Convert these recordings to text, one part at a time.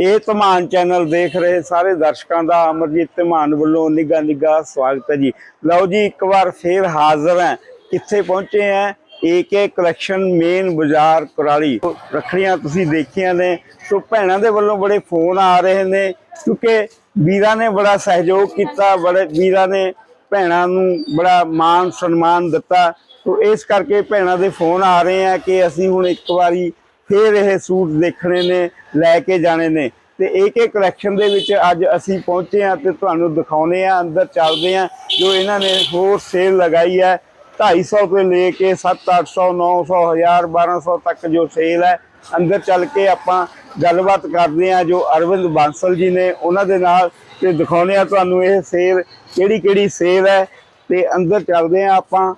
ਇਹ ਧਮਾਨ ਚੈਨਲ ਦੇਖ ਰਹੇ ਸਾਰੇ ਦਰਸ਼ਕਾਂ ਦਾ, ਅਮਰਜੀਤ ਧਮਾਨ ਵੱਲੋਂ ਨਿੱਘਾ ਨਿੱਘਾ ਸਵਾਗਤ ਹੈ ਜੀ। ਲਓ ਜੀ, ਇੱਕ ਵਾਰ ਫੇਰ ਹਾਜ਼ਰ ਹਾਂ। ਕਿੱਥੇ ਪਹੁੰਚੇ ਹੈ? ਏਕੇ ਕਲੈਕਸ਼ਨ ਮੇਨ ਬਾਜ਼ਾਰ ਕੁਰਾਲੀ। ਰੱਖੜੀਆਂ ਤੁਸੀਂ ਦੇਖੀਆਂ ਨੇ। ਸੋ ਭੈਣਾਂ ਦੇ ਵੱਲੋਂ ਬੜੇ ਫੋਨ ਆ ਰਹੇ ਨੇ, ਕਿਉਂਕਿ ਵੀਰਾਂ ਨੇ ਬੜਾ ਸਹਿਯੋਗ ਕੀਤਾ, ਬੜੇ ਵੀਰਾਂ ਨੇ ਭੈਣਾਂ ਨੂੰ ਬੜਾ ਮਾਣ ਸਨਮਾਨ ਦਿੱਤਾ। ਸੋ ਇਸ ਕਰਕੇ ਭੈਣਾਂ ਦੇ ਫੋਨ ਆ ਰਹੇ ਆ ਕਿ ਅਸੀਂ ਹੁਣ ਇੱਕ ਵਾਰੀ ਫੇਰ ਇਹ ਸੂਟ ਦੇਖਣੇ ਨੇ। ਲੈ ਕੇ ਜਾਣੇ ਨੇ। ਤੇ ਇੱਕ ਕਲੈਕਸ਼ਨ ਦੇ ਵਿੱਚ ਅੱਜ ਅਸੀਂ ਪਹੁੰਚੇ ਆ ਤੇ ਤੁਹਾਨੂੰ ਦਿਖਾਉਨੇ ਆ ਅੰਦਰ ਚੱਲਦੇ ਆ ਜੋ ਇਹਨਾਂ ਨੇ ਹੋਰ ਸੇਲ ਲਗਾਈ ਹੈ। 250 ਤੋਂ ਲੈ ਕੇ 7 800 900 1000 1200 ਤੱਕ ਜੋ ਸੇਲ ਹੈ, ਅੰਦਰ ਚੱਲ ਕੇ ਆਪਾਂ ਗੱਲਬਾਤ ਕਰਦੇ ਆ ਜੋ ਅਰਵਿੰਦ ਬਾਂਸਲ ਜੀ ਨੇ ਉਹਨਾਂ ਦੇ ਨਾਲ ਤੇ ਦਿਖਾਉਨੇ ਆ ਤੁਹਾਨੂੰ ਇਹ ਸੇਲ ਕਿਹੜੀ ਕਿਹੜੀ ਸੇਲ ਹੈ। ਤੇ ਅੰਦਰ ਚੱਲਦੇ ਆ ਆਪਾਂ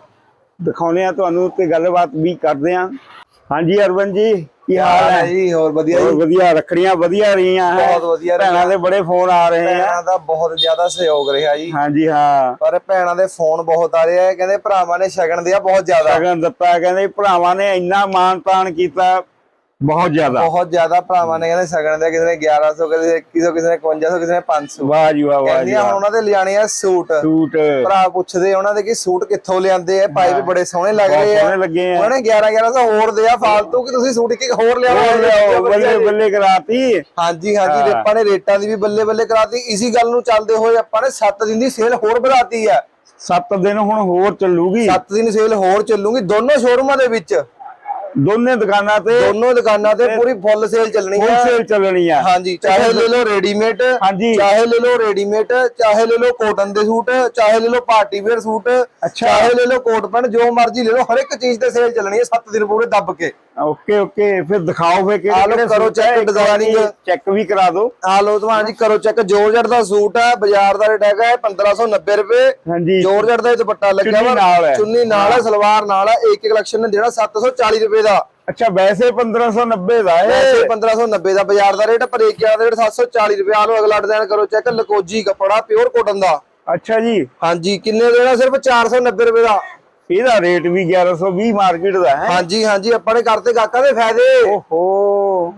ਦਿਖਾਉਨੇ ਆ ਤੁਹਾਨੂੰ ਤੇ ਗੱਲਬਾਤ ਵੀ ਕਰਦੇ ਆ ਹਾਂਜੀ ਅਰਵਿੰਦ ਜੀ। ਕੀ ਹਾਲ ਹੈ ਜੀ? ਹੋਰ ਵਧੀਆ ਜੀ? ਵਧੀਆ ਰੱਖੜੀਆਂ ਵਧੀਆ ਰਹੀਆਂ ਹੈ। ਬਹੁਤ ਵਧੀਆ। ਭੈਣਾਂ ਦੇ ਬੜੇ ਫੋਨ ਆ ਰਹੇ ਆ। ਭੈਣਾਂ ਦਾ ਬਹੁਤ ਜ਼ਿਆਦਾ ਸਹਿਯੋਗ ਰਿਹਾ ਜੀ। ਹਾਂਜੀ ਹਾਂ। ਪਰ ਭੈਣਾਂ ਦੇ ਫੋਨ ਬਹੁਤ ਆ ਰਹੇ ਆ। ਕਹਿੰਦੇ ਭਰਾਵਾਂ ਨੇ ਸ਼ਗਨ ਦਿਆ ਬਹੁਤ ਜ਼ਿਆਦਾ। ਸ਼ਗਨ ਦਿੱਤਾ। ਕਹਿੰਦੇ ਭਰਾਵਾਂ ਨੇ ਇੰਨਾ ਮਾਣ ਤਾਣ ਕੀਤਾ। ਬਹੁਤ ਜ਼ਿਆਦਾ। ਬਹੁਤ ਜ਼ਿਆਦਾ ਭਰਾਵਾਂ ਨੇ ਕਹਿੰਦੇ ਸ਼ਗਨ ਦਿਆ ਕਿਸੇ ਨੇ 1100 ਕਿਸੇ ਨੇ 2100 ਕਿਸੇ ਨੇ 5100 ਕਿਸੇ ਨੇ 500 ਵਾਹ ਜੀ ਵਾਹ ਵਾਹ ਜੀ ਹੁਣ। ਉਹਨਾਂ ਦੇ ਲਿਆਣੇ ਆ ਸੂਟ। ਸੂਟ। ਭਰਾ ਪੁੱਛਦੇ ਉਹਨਾਂ ਦੇ ਕਿ ਸੂਟ ਕਿੱਥੋਂ ਲਿਆਂਦੇ ਆ ਪਾਈ ਵੀ ਬੜੇ ਸੋਹਣੇ ਲੱਗ ਰਹੇ ਆ। ਸੋਹਣੇ ਲੱਗੇ ਆ। ਉਹਨਾਂ ਨੇ 11 1100 ਹੋਰ ਦਿਆ ਫਾਲਤੂ ਕਿ ਤੁਸੀਂ ਸੂਟ ਇੱਕ ਹੋਰ ਲਿਆਓ। ਬੱਲੇ ਬੱਲੇ ਕਰਾਤੀ। ਹਾਂਜੀ ਹਾਂਜੀ ਆਪਾਂ ਨੇ ਰੇਟਾਂ ਦੀ ਵੀ ਬੱਲੇ ਬੱਲੇ ਕਰਾਤੀ। ਇਸੀ ਗੱਲ ਨੂੰ ਚੱਲਦੇ ਹੋਏ ਆਪਾਂ ਨੇ 7 ਦਿਨ ਦੀ ਸੇਲ ਹੋਰ ਵਧਾਤੀ ਆ। 7 ਦਿਨ ਹੁਣ ਹੋਰ ਚੱਲੂਗੀ। 7 ਦਿਨ ਸੇਲ ਹੋਰ ਚੱਲੂਗੀ ਦੋਨੋਂ ਸ਼ੋਰੂਮਾਂ ਦੇ ਵਿੱਚ। ਦੋਨੇ ਦੁਕਾਨਾਂ ਤੇ ਦੋਨੋਂ ਦੁਕਾਨਾਂ ਤੇ ਪੂਰੀ ਫੁੱਲ ਸੇਲ ਚੱਲਣੀ ਹੈ ਹੋਲਸੇਲ ਚੱਲਣੀ ਆ ਹਾਂਜੀ ਚਾਹੇ ਲੈ ਲਓ ਰੈਡੀਮੇਡ ਹਾਂਜੀ। ਚਾਹੇ ਲੈ ਲਓ ਰੈਡੀਮੇਡ ਚਾਹੇ ਲੈ ਲਓ ਕੋਟਨ ਦੇ ਸੂਟ ਚਾਹੇ ਲੈ ਲਓ ਪਾਰਟੀ ਵੇਅਰ ਸੂਟ। ਚਾਹੇ ਲੈ ਲਓ ਕੋਟ ਪੈਂਟ ਜੋ ਮਰਜ਼ੀ ਲੈ ਲਓ ਹਰ ਇੱਕ ਚੀਜ਼ ਤੇ ਸੇਲ ਚੱਲਣੀ ਹੈ 7 ਦਿਨ ਪੂਰੇ ਦੱਬ ਕੇ ਓਕੇ ਓਕੇ ਫਿਰ ਦਿਖਾਓ ਆ ਕਿਹੜੇ ਕਿਹੜੇ ਕਰੋ ਵਾਰੀ designing। ਚੈੱਕ ਵੀ ਕਰਾ ਦਿਓ। ਆ ਤੁਹਾਨੂੰ ਜੀ ਕਰੋ ਚੈੱਕ ਜੋਰਜਟ ਦਾ ਸੂਟ ਹੈ ਬਾਜ਼ਾਰ ਦਾ ਰੇਟ ਹੈਗਾ ਹੈ 1590 ਰੁਪਏ। ਹਾਂਜੀ। ਜੋਰਜਟ ਦਾ ਦੁਪੱਟਾ ਲੱਗਿਆ ਵਾ ਨਾਲ ਹੈ। ਚੁੰਨੀ ਨਾਲ ਹੈ ਸਲਵਾਰ ਨਾਲ ਹੈ ਇੱਕ ਕਲੈਕਸ਼ਨ ਨੇ ਦੇਣਾ 740 ਰੁਪਏ ਦਾ। ਅੱਛਾ ਵੈਸੇ 1590 ਦਾ ਵੈਸੇ ਹੈ 1590 ਦਾ ਬਾਜ਼ਾਰ ਦਾ ਰੇਟ ਪਰ ਇੱਕ ਦਾ ਰੇਟ 740 ਰੁਪਏ। ਆ ਅਗਲਾ ਡਿਜ਼ਾਈਨ ਕਰੋ ਚੈੱਕ ਲਕੋਜੀ ਕੱਪੜਾ ਪਿਓਰ ਕੋਟਨ ਦਾ। ਅੱਛਾ ਜੀ। ਹਾਂਜੀ ਕਿੰਨੇ ਦੇਣਾ? ਸਿਰਫ 490 ਰੁਪਏ ਦਾ। ਇਹਦਾ ਰੇਟ ਵੀ 1120 ਮਾਰਕੀਟ ਦਾ ਹੈ। ਹਾਂਜੀ ਹਾਂਜੀ ਆਪਾਂ ਨੇ ਕਰਤੇ ਗਾਕਾਂ ਦੇ ਫਾਇਦੇ। ਓਹੋ।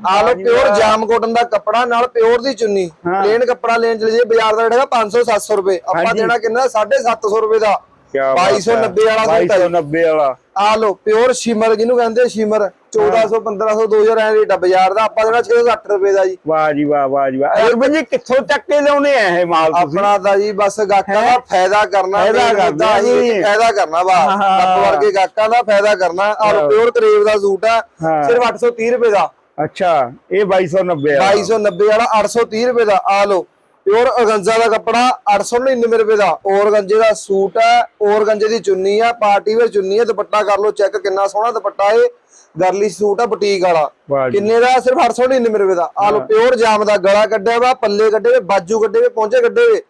ਆ ਲਓ ਪਿਓਰ ਜਾਮ ਕੋਟਨ ਦਾ ਕੱਪੜਾ ਨਾਲ ਪਿਓਰ ਦੀ ਚੁੰਨੀ। ਪਲੇਨ ਕੱਪੜਾ ਲੈਣ ਚਲੇ ਜੇ ਬਾਜ਼ਾਰ ਦਾ ਰੇਟ ਹੈਗਾ 500 700 ਰੁਪਏ। ਆਪਾਂ। ਦੇਣਾ ਕਿੰਨਾ? 750 ਰੁਪਏ ਦਾ। ਕਿਆ ਬਾਤ ਹੈ। 2290 ਵਾਲਾ ਸੂਟ ਹੈ 2290 ਵਾਲਾ। ਆ ਲਓ ਪਿਓਰ ਸ਼ਿਮਰ ਜਿਹਨੂੰ ਕਹਿੰਦੇ ਸ਼ਿਮਰ। 1400 1500 2000 ਐ ਰੇਟ ਆ ਬਾਜ਼ਾਰ ਦਾ ਆਪਾਂ ਦੇਣਾ 660 ਰੁਪਏ ਦਾ ਜੀ। ਵਾਹ ਜੀ ਵਾਹ ਵਾਹ ਜੀ ਵਾਹ। ਅਰਬਨ ਜੀ ਕਿੱਥੋਂ ਚੱਕ ਕੇ ਲਿਆਉਨੇ ਆ ਇਹ ਮਾਲ ਤੁਸੀਂ? ਆਪਣਾ ਤਾਂ ਜੀ ਬਸ ਗਾਹਕਾਂ ਦਾ ਫਾਇਦਾ ਕਰਨਾ ਫਾਇਦਾ ਕਰਨਾ ਜੀ। ਫਾਇਦਾ ਕਰਨਾ ਵਾ। ਆਪ ਵਰਗੇ ਗਾਹਕਾਂ ਦਾ ਫਾਇਦਾ ਕਰਨਾ। ਔਰ ਪਿਓਰ ਕਰੇਵ ਦਾ ਸੂਟ ਆ। ਸਿਰਫ 830 ਰੁਪਏ ਦਾ। ਅੱਛਾ ਇਹ 2290 ਆ 2290 ਵਾਲਾ। 830 ਰੁਪਏ ਦਾ। ਆ ਲਓ ਪਿਓਰ ਔਰਗੰਜ਼ਾ ਦਾ ਕੱਪੜਾ 899 ਰੁਪਏ ਦਾ। ਔਰਗੰਜੇ ਦਾ ਸੂਟ ਹੈ ਔਰਗੰਜੇ ਦੀ ਚੁੰਨੀ ਆ ਪਾਰਟੀ ਵੇਅਰ ਚੁੰਨੀ ਹੈ ਦੁਪੱਟਾ ਕਰ ਲਓ ਚੈੱਕ ਕਿੰਨਾ ਸੋਹਣਾ ਦੁਪੱਟਾ ਏ ਗਰਲੀ ਸੂਟ ਆ ਬੁਟੀਕ ਵਾਲਾ। ਕਿੰਨੇ ਦਾ? ਸਿਰਫ 899 ਰੁਪਏ ਦਾ। ਆ ਲਓ ਪਿਓਰ ਜਾਮ ਦਾ ਗਲਾ ਕੱਢਿਆ ਵਾ ਪੱਲੇ ਕੱਢੇ ਵੇ ਬਾਜੂ ਕੱਢੇ ਵੇ ਪਹੁੰਚੇ ਕੱਢੇ ਵੇ।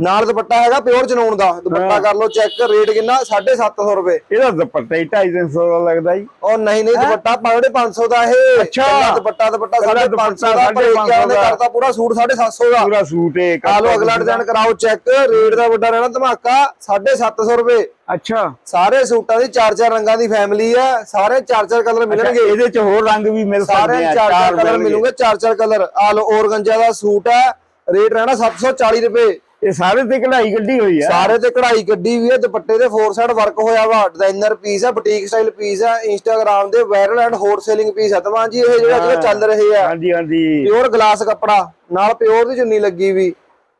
ਨਾਲ ਦੁਪੱਟਾ ਹੈਗਾ ਪਿਓਰ ਚਨੌਣ ਦਾ। ਦੁਪੱਟਾ ਕਰ ਲਓ ਚੈੱਕ ਰੇਟ ਕਿੰਨਾ? 750 ਰੁਪਏ। ਇਹਦਾ ਦੁਪੱਟਾ ਹੀ 250 ਦਾ ਲੱਗਦਾ ਜੀ। ਉਹ ਨਹੀਂ ਨਹੀਂ ਦੁਪੱਟਾ ਪਾਉੜੇ 500 ਦਾ ਇਹ। ਅੱਛਾ। ਦੁਪੱਟਾ ਦੁਪੱਟਾ ਕੱਲਾ 550 ਦਾ ਪਰ 550 ਇੱਕ ਨੇ ਦਾ। ਕਰਤਾ ਪੂਰਾ ਸੂਟ 750 ਦਾ। ਪੂਰਾ ਸੂਟ ਹੈ ਆ ਲਓ ਅਗਲਾ ਡਿਜ਼ਾਈਨ ਕਰਾਓ ਚੈੱਕ ਰੇਟ ਦਾ ਵੱਡਾ ਰਹਿਣਾ ਧਮਾਕਾ 750 ਰੁਪਏ। ਅੱਛਾ। ਸਾਰੇ ਸੂਟਾਂ ਦੀ ਚਾਰ ਚਾਰ ਰੰਗਾਂ ਦੀ ਫੈਮਿਲੀ ਹੈ ਸਾਰੇ ਚਾਰ ਚਾਰ ਕਲਰ ਮਿਲਣਗੇ। ਇਹਦੇ ਚ ਹੋਰ ਰੰਗ ਵੀ ਮਿਲ ਸਕਦੇ ਆ ਚਾਰ ਚਾਰ ਕਲਰ। ਮਿਲੂਗੇ ਚਾਰ ਚਾਰ ਕਲਰ ਆ ਲਓ ਔਰਗੰਜਾ ਦਾ ਸੂਟ ਹੈ ਰੇਟ ਰਹਿਣਾ 740 ਰੁਪਏ। ਇਹ ਸਾਰੇ ਤੇ ਕਢਾਈ ਕੱਢੀ ਹੋਈ ਆ। ਸਾਰੇ ਤੇ ਕਢਾਈ ਕੱਢੀ ਵੀ ਹੈ ਦੁਪੱਟੇ ਤੇ ਫੋਰ ਸਾਈਡ ਵਰਕ ਹੋਇਆ ਵਾ ਡਿਜ਼ਾਈਨਰ ਪੀਸ ਹੈ ਬੁਟੀਕ ਸਟਾਈਲ ਪੀਸ ਹੈ ਇੰਸਟਾਗ੍ਰam ਦੇ ਵਾਇਰਲ ਐਂਡ ਹੋਲਸੇਲਿੰਗ ਪੀਸ ਹੈ ਤਮਾਂ ਜੀ ਇਹ ਜਿਹੜਾ ਜਿਹੜਾ ਚੱਲ ਰਹੇ ਆ ਹਾਂਜੀ ਹਾਂਜੀ। ਪਿਓਰ ਗਲਾਸ ਕੱਪੜਾ ਨਾਲ ਪਿਓਰ ਦੀ ਚੁੰਨੀ ਲੱਗੀ ਵੀ।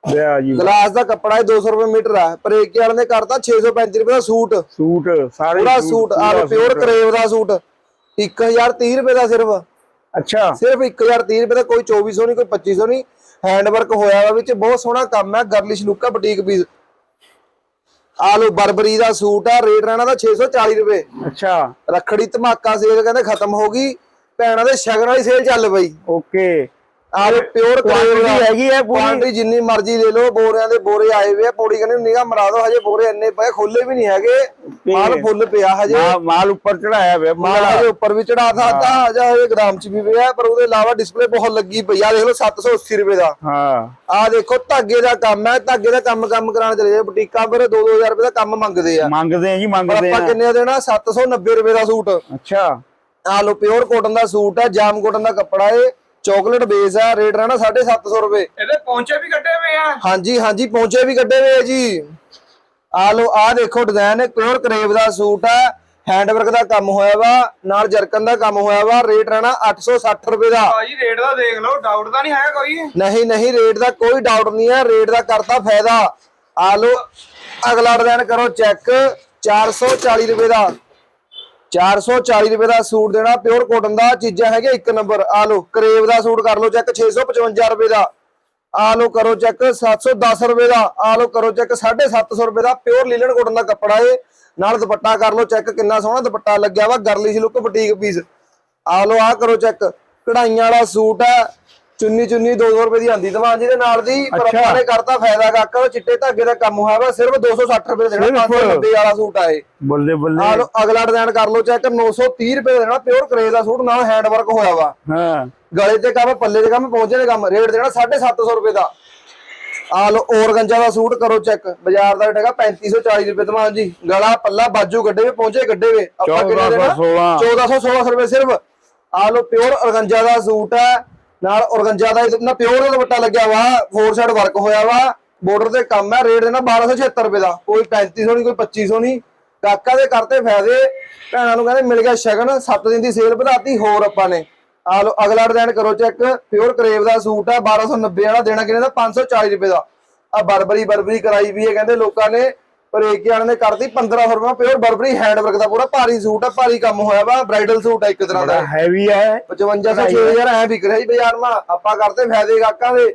ਲਿਆ ਜੀ। ਗਲਾਸ ਦਾ ਕੱਪੜਾ ਹੈ 200 ਰੁਪਏ ਮੀਟਰ ਹੈ ਪਰ ਏਕੇ ਵਾਲੇ ਨੇ ਕਰਤਾ 635 ਰੁਪਏ ਦਾ ਸੂਟ। ਸੂਟ ਸਾਰੇ ਪੂਰਾ ਸੂਟ ਆ ਪਿਓਰ। ਕਰੇਵ ਦਾ ਸੂਟ। 1030 ਰੁਪਏ ਦਾ ਸਿਰਫ। ਅੱਛਾ। ਸਿਰਫ 1030 ਰੁਪਏ ਦਾ ਕੋਈ 2400 ਨਹੀਂ ਕੋਈ 2500 ਨਹੀਂ। ਹੈਂਡ ਵਰਕ ਹੋਇਆ ਵਾ ਵਿੱਚ ਬਹੁਤ ਸੋਹਣਾ ਕੰਮ ਹੈ ਗਰਲਿਸ਼ ਲੁੱਕ ਹੈ ਬੁਟੀਕ ਪੀਸ ਆ ਲੋ ਬਰਬਰੀ ਦਾ ਸੂਟ ਆ ਰੇਟ ਰਹਿਣਾ ਦਾ 640 ਰੁਪਏ। ਅੱਛਾ। ਰੱਖੜੀ ਧਮਾਕਾ ਸੇਲ ਕਹਿੰਦੇ ਖਤਮ ਹੋ ਗਈ ਭੈਣਾਂ ਦੇ ਸ਼ਗਨ ਵਾਲੀ ਸੇਲ ਚੱਲ ਪਈ। ਓਕੇ। ਆ ਲੋ ਪਿਓਰ Quantity ਹੈਗੀ ਹੈ ਪੂਰੀ? ਕੁਆਂਟੀਟੀ ਜਿੰਨੀ ਮਰਜ਼ੀ ਲੈ ਲਓ ਬੋਰਿਆਂ ਦੇ ਬੋਰੇ ਆਏ ਵੇ ਆ ਪੌੜੀ ਕਹਿੰਦੇ ਨਿਗਾ ਮਰਾ ਦੋ ਹਜੇ ਬੋਰੇ ਇੰਨੇ ਪਏ ਖੋਲੇ ਵੀ ਨਹੀਂ ਹੈਗੇ। ਮਾਲ ਫੁੱਲ ਪਿਆ ਹਜੇ। ਮਾਲ ਉੱਪਰ ਚੜਾਇਆ ਹੋਇਆ ਮਾਲ। ਹਜੇ ਉੱਪਰ ਵੀ ਚੜਾ ਸਕਦਾ ਹਜੇ ਹਜੇ ਗ੍ਰਾਮ ਚ ਵੀ ਪਿਆ ਪਰ ਉਹਦੇ ਇਲਾਵਾ ਡਿਸਪਲੇ ਬਹੁਤ ਲੱਗੀ ਪਈ ਆ ਦੇਖ ਲਓ 780 ਰੁਪਏ ਦਾ। ਹਾਂ। ਆ ਦੇਖੋ ਧਾਗੇ ਦਾ ਕੰਮ ਹੈ ਧਾਗੇ ਦਾ ਕੰਮ ਕੰਮ ਕਰਾਉਣ ਚਲੇ ਜਾਓ ਬੁਟੀਕਾਂ ਪਰ 2-2000 ਰੁਪਏ ਦਾ ਕੰਮ ਮੰਗਦੇ ਆ। ਮੰਗਦੇ ਆ ਜੀ ਮੰਗਦੇ ਆਪਾਂ ਆ। ਕਿੰਨੇ ਦਾ ਦੇਣਾ? 790 ਰੁਪਏ ਦਾ ਸੂਟ। ਅੱਛਾ। ਆ ਲੋ ਪਿਓਰ ਕੋਟਨ ਦਾ ਸੂਟ ਹੈ ਜਾਮ ਕੋਟਨ ਦਾ ਕੱਪੜਾ ਏ। ਚਾਕਲੇਟ ਬੇਸ ਹੈ ਰੇਟ ਰਹਿਣਾ 750 ਰੁਪਏ। ਇਹਦੇ ਪਹੁੰਚੇ ਵੀ ਕੱਢੇ ਹੋਏ ਆ? ਹਾਂਜੀ ਹਾਂਜੀ ਪਹੁੰਚੇ ਵੀ ਕੱਢੇ ਹੋਏ ਆ ਜੀ। ਆ ਲੋ ਆ ਦੇਖੋ ਡਿਜ਼ਾਈਨ ਹੈ ਪਿਓਰ ਕਰੇਵ ਦਾ ਸੂਟ ਹੈ ਹੈਂਡਵਰਕ ਦਾ ਕੰਮ ਹੋਇਆ ਵਾ ਨਾਲ ਜਰਕਨ ਦਾ ਕੰਮ ਹੋਇਆ ਵਾ ਰੇਟ ਰਹਿਣਾ 860 ਰੁਪਏ ਦਾ। ਭਾਜੀ ਰੇਟ ਦਾ ਦੇਖ ਲਓ ਡਾਊਟ ਤਾਂ ਨਹੀਂ ਹੈਗਾ ਕੋਈ? ਨਹੀਂ ਨਹੀਂ ਰੇਟ ਦਾ ਕੋਈ ਡਾਊਟ ਨਹੀਂ ਹੈ ਰੇਟ ਦਾ ਕਰਤਾ ਫਾਇਦਾ। ਆ ਲੋ ਅਗਲਾ ਡਿਜ਼ਾਈਨ ਕਰੋ ਚੈੱਕ 440 ਰੁਪਏ ਦਾ। 440 ਰੁਪਏ ਦਾ ਸੂਟ ਦੇਣਾ ਪਿਓਰ ਕੋਟਨ ਦਾ, ਚੀਜ਼ਾਂ ਹੈਗੇ ਇੱਕ ਨੰਬਰ ਆ ਲੋ ਕਰੇਵ ਦਾ ਸੂਟ ਕਰ ਲੋ ਚੈੱਕ 655 ਰੁਪਏ ਦਾ। ਆ ਲੋ ਕਰੋ ਚੈੱਕ 710 ਰੁਪਏ ਦਾ। ਆ ਲੋ ਕਰੋ ਚੈੱਕ 750 ਰੁਪਏ ਦਾ ਪਿਓਰ ਲੀਲਨ ਕੋਟਨ ਦਾ ਕੱਪੜਾ ਏ ਨਾਲ ਦੁਪੱਟਾ ਕਰ ਲੋ ਚੈੱਕ ਕਿੰਨਾ ਸੋਹਣਾ ਦੁਪੱਟਾ ਲੱਗਿਆ ਵਾ ਗਰਲਿਸ਼ ਲੁੱਕ ਬੁਟੀਕ ਪੀਸ ਆ ਲੋ ਆ ਕਰੋ ਚੈੱਕ ਕਢਾਈਆਂ ਵਾਲਾ ਸੂਟ ਹੈ। ਚੁੰਨੀ ਚੁੰਨੀ 200 ਰੁਪਏ ਦੀ ਆਂਦੀ ਦਵਾਂ ਜੀ ਦੇ ਨਾਲ ਦੀ ਪਰ ਅੱਛਾ। ਆਪਾਂ ਨੇ ਕਰਤਾ ਫਾਇਦਾ ਕਾਕਾ ਚਿੱਟੇ ਧਾਗੇ ਦਾ ਕੰਮ ਹੋਇਆ ਵਾ ਸਿਰਫ 260 ਰੁਪਏ ਦੇ ਦੇਣਾ ਸਿਰਫ? 590 ਵਾਲਾ ਸੂਟ ਆ ਇਹ। ਬੱਲੇ ਆ ਬੱਲੇ ਲੋ ਅਗਲਾ ਡਿਜ਼ਾਈਨ ਕਰ ਲੋ ਚੈੱਕ 930 ਰੁਪਏ ਦਾ ਦੇਣਾ ਪਿਓਰ ਕਰੇਜ ਦਾ ਸੂਟ ਨਾਲ ਹੈਂਡ ਵਰਕ ਹੋਇਆ ਵਾ। ਹਾਂ। ਗਲੇ ਤੇ ਕੰਮ ਪੱਲੇ ਤੇ ਕੰਮ ਪਹੁੰਚੇ ਦੇ ਕੰਮ ਰੇਟ ਦੇਣਾ 750 ਰੁਪਏ ਦਾ। ਆ ਲੋ ਔਰਗੰਜਾ ਦਾ ਸੂਟ ਕਰੋ ਚੈੱਕ ਬਾਜ਼ਾਰ ਦਾ ਰੇਟ ਹੈਗਾ 3540 ਰੁਪਏ ਤਮਾਨ ਜੀ ਗਲਾ ਪੱਲਾ ਬਾਜੂ ਗੱਡੇ ਵੇ ਪਹੁੰਚੇ ਗੱਡੇ ਵੇ। ਆਪਾਂ ਕਿੰਨੇ ਦੇਣਾ? 1416 1416 ਰੁਪਏ ਸਿਰਫ। ਆ ਲੋ ਪਿਓਰ ਔਰਗੰਜਾ ਦਾ ਸੂਟ ਹੈ। ਨਾਲ ਔਰਗੰਜਾ ਦਾ ਨਾ ਪਿਓਰ ਦਾ ਦੁਪੱਟਾ ਲੱਗਿਆ ਵਾ ਫੋਰ ਸਾਈਡ ਵਰਕ ਹੋਇਆ ਵਾ ਬਾਰਡਰ ਤੇ ਕੰਮ ਹੈ ਰੇਟ ਦੇਣਾ 1276 ਰੁਪਏ ਦਾ, ਕੋਈ 3500 ਨਹੀਂ ਕੋਈ 2500 ਨਹੀਂ ਕਾਕਾ ਦੇ ਕਰਤੇ ਫਾਇਦੇ, ਭੈਣਾਂ ਨੂੰ ਕਹਿੰਦੇ ਮਿਲ ਗਿਆ ਸ਼ਗਨ 7 ਦਿਨ ਦੀ ਸੇਲ ਵਧਾਤੀ, ਹੋਰ ਆਪਾਂ ਨੇ। ਆ ਲੋ ਅਗਲਾ ਡਿਜ਼ਾਈਨ ਕਰੋ ਚੈੱਕ ਪਿਓਰ ਕਰੇਵ ਦਾ ਸੂਟ ਹੈ 1290 ਵਾਲਾ ਦੇਣਾ ਕਿੰਨੇ ਦਾ? 540 ਰੁਪਏ ਦਾ। ਆ ਬਰਬਰੀ ਬਰਬਰੀ ਕਰਾਈ ਵੀ ਹੈ, ਕਹਿੰਦੇ ਲੋਕਾਂ ਨੇ। ਪਰ ਏਕੇ ਵਾਲਿਆਂ ਨੇ ਕਰਤੀ 1500 ਰੁਪਏ ਪਿਓਰ ਬਰਬਰੀ ਹੈਂਡ ਵਰਕ ਦਾ ਪੂਰਾ ਭਾਰੀ ਸੂਟ ਹੈ ਭਾਰੀ ਕੰਮ ਹੋਇਆ ਵਾ ਬ੍ਰਾਈਡਲ ਸੂਟ ਹੈ ਇੱਕ ਤਰ੍ਹਾਂ ਦਾ। ਹੈਵੀ ਹੈ 5500 6000 ਐ ਵਿਕ ਰਿਹਾ ਜੀ ਬਾਜ਼ਾਰ ਮਾ। ਆਪਾਂ ਕਰਦੇ ਫਾਇਦੇ ਗਾਕਾਂ ਦੇ।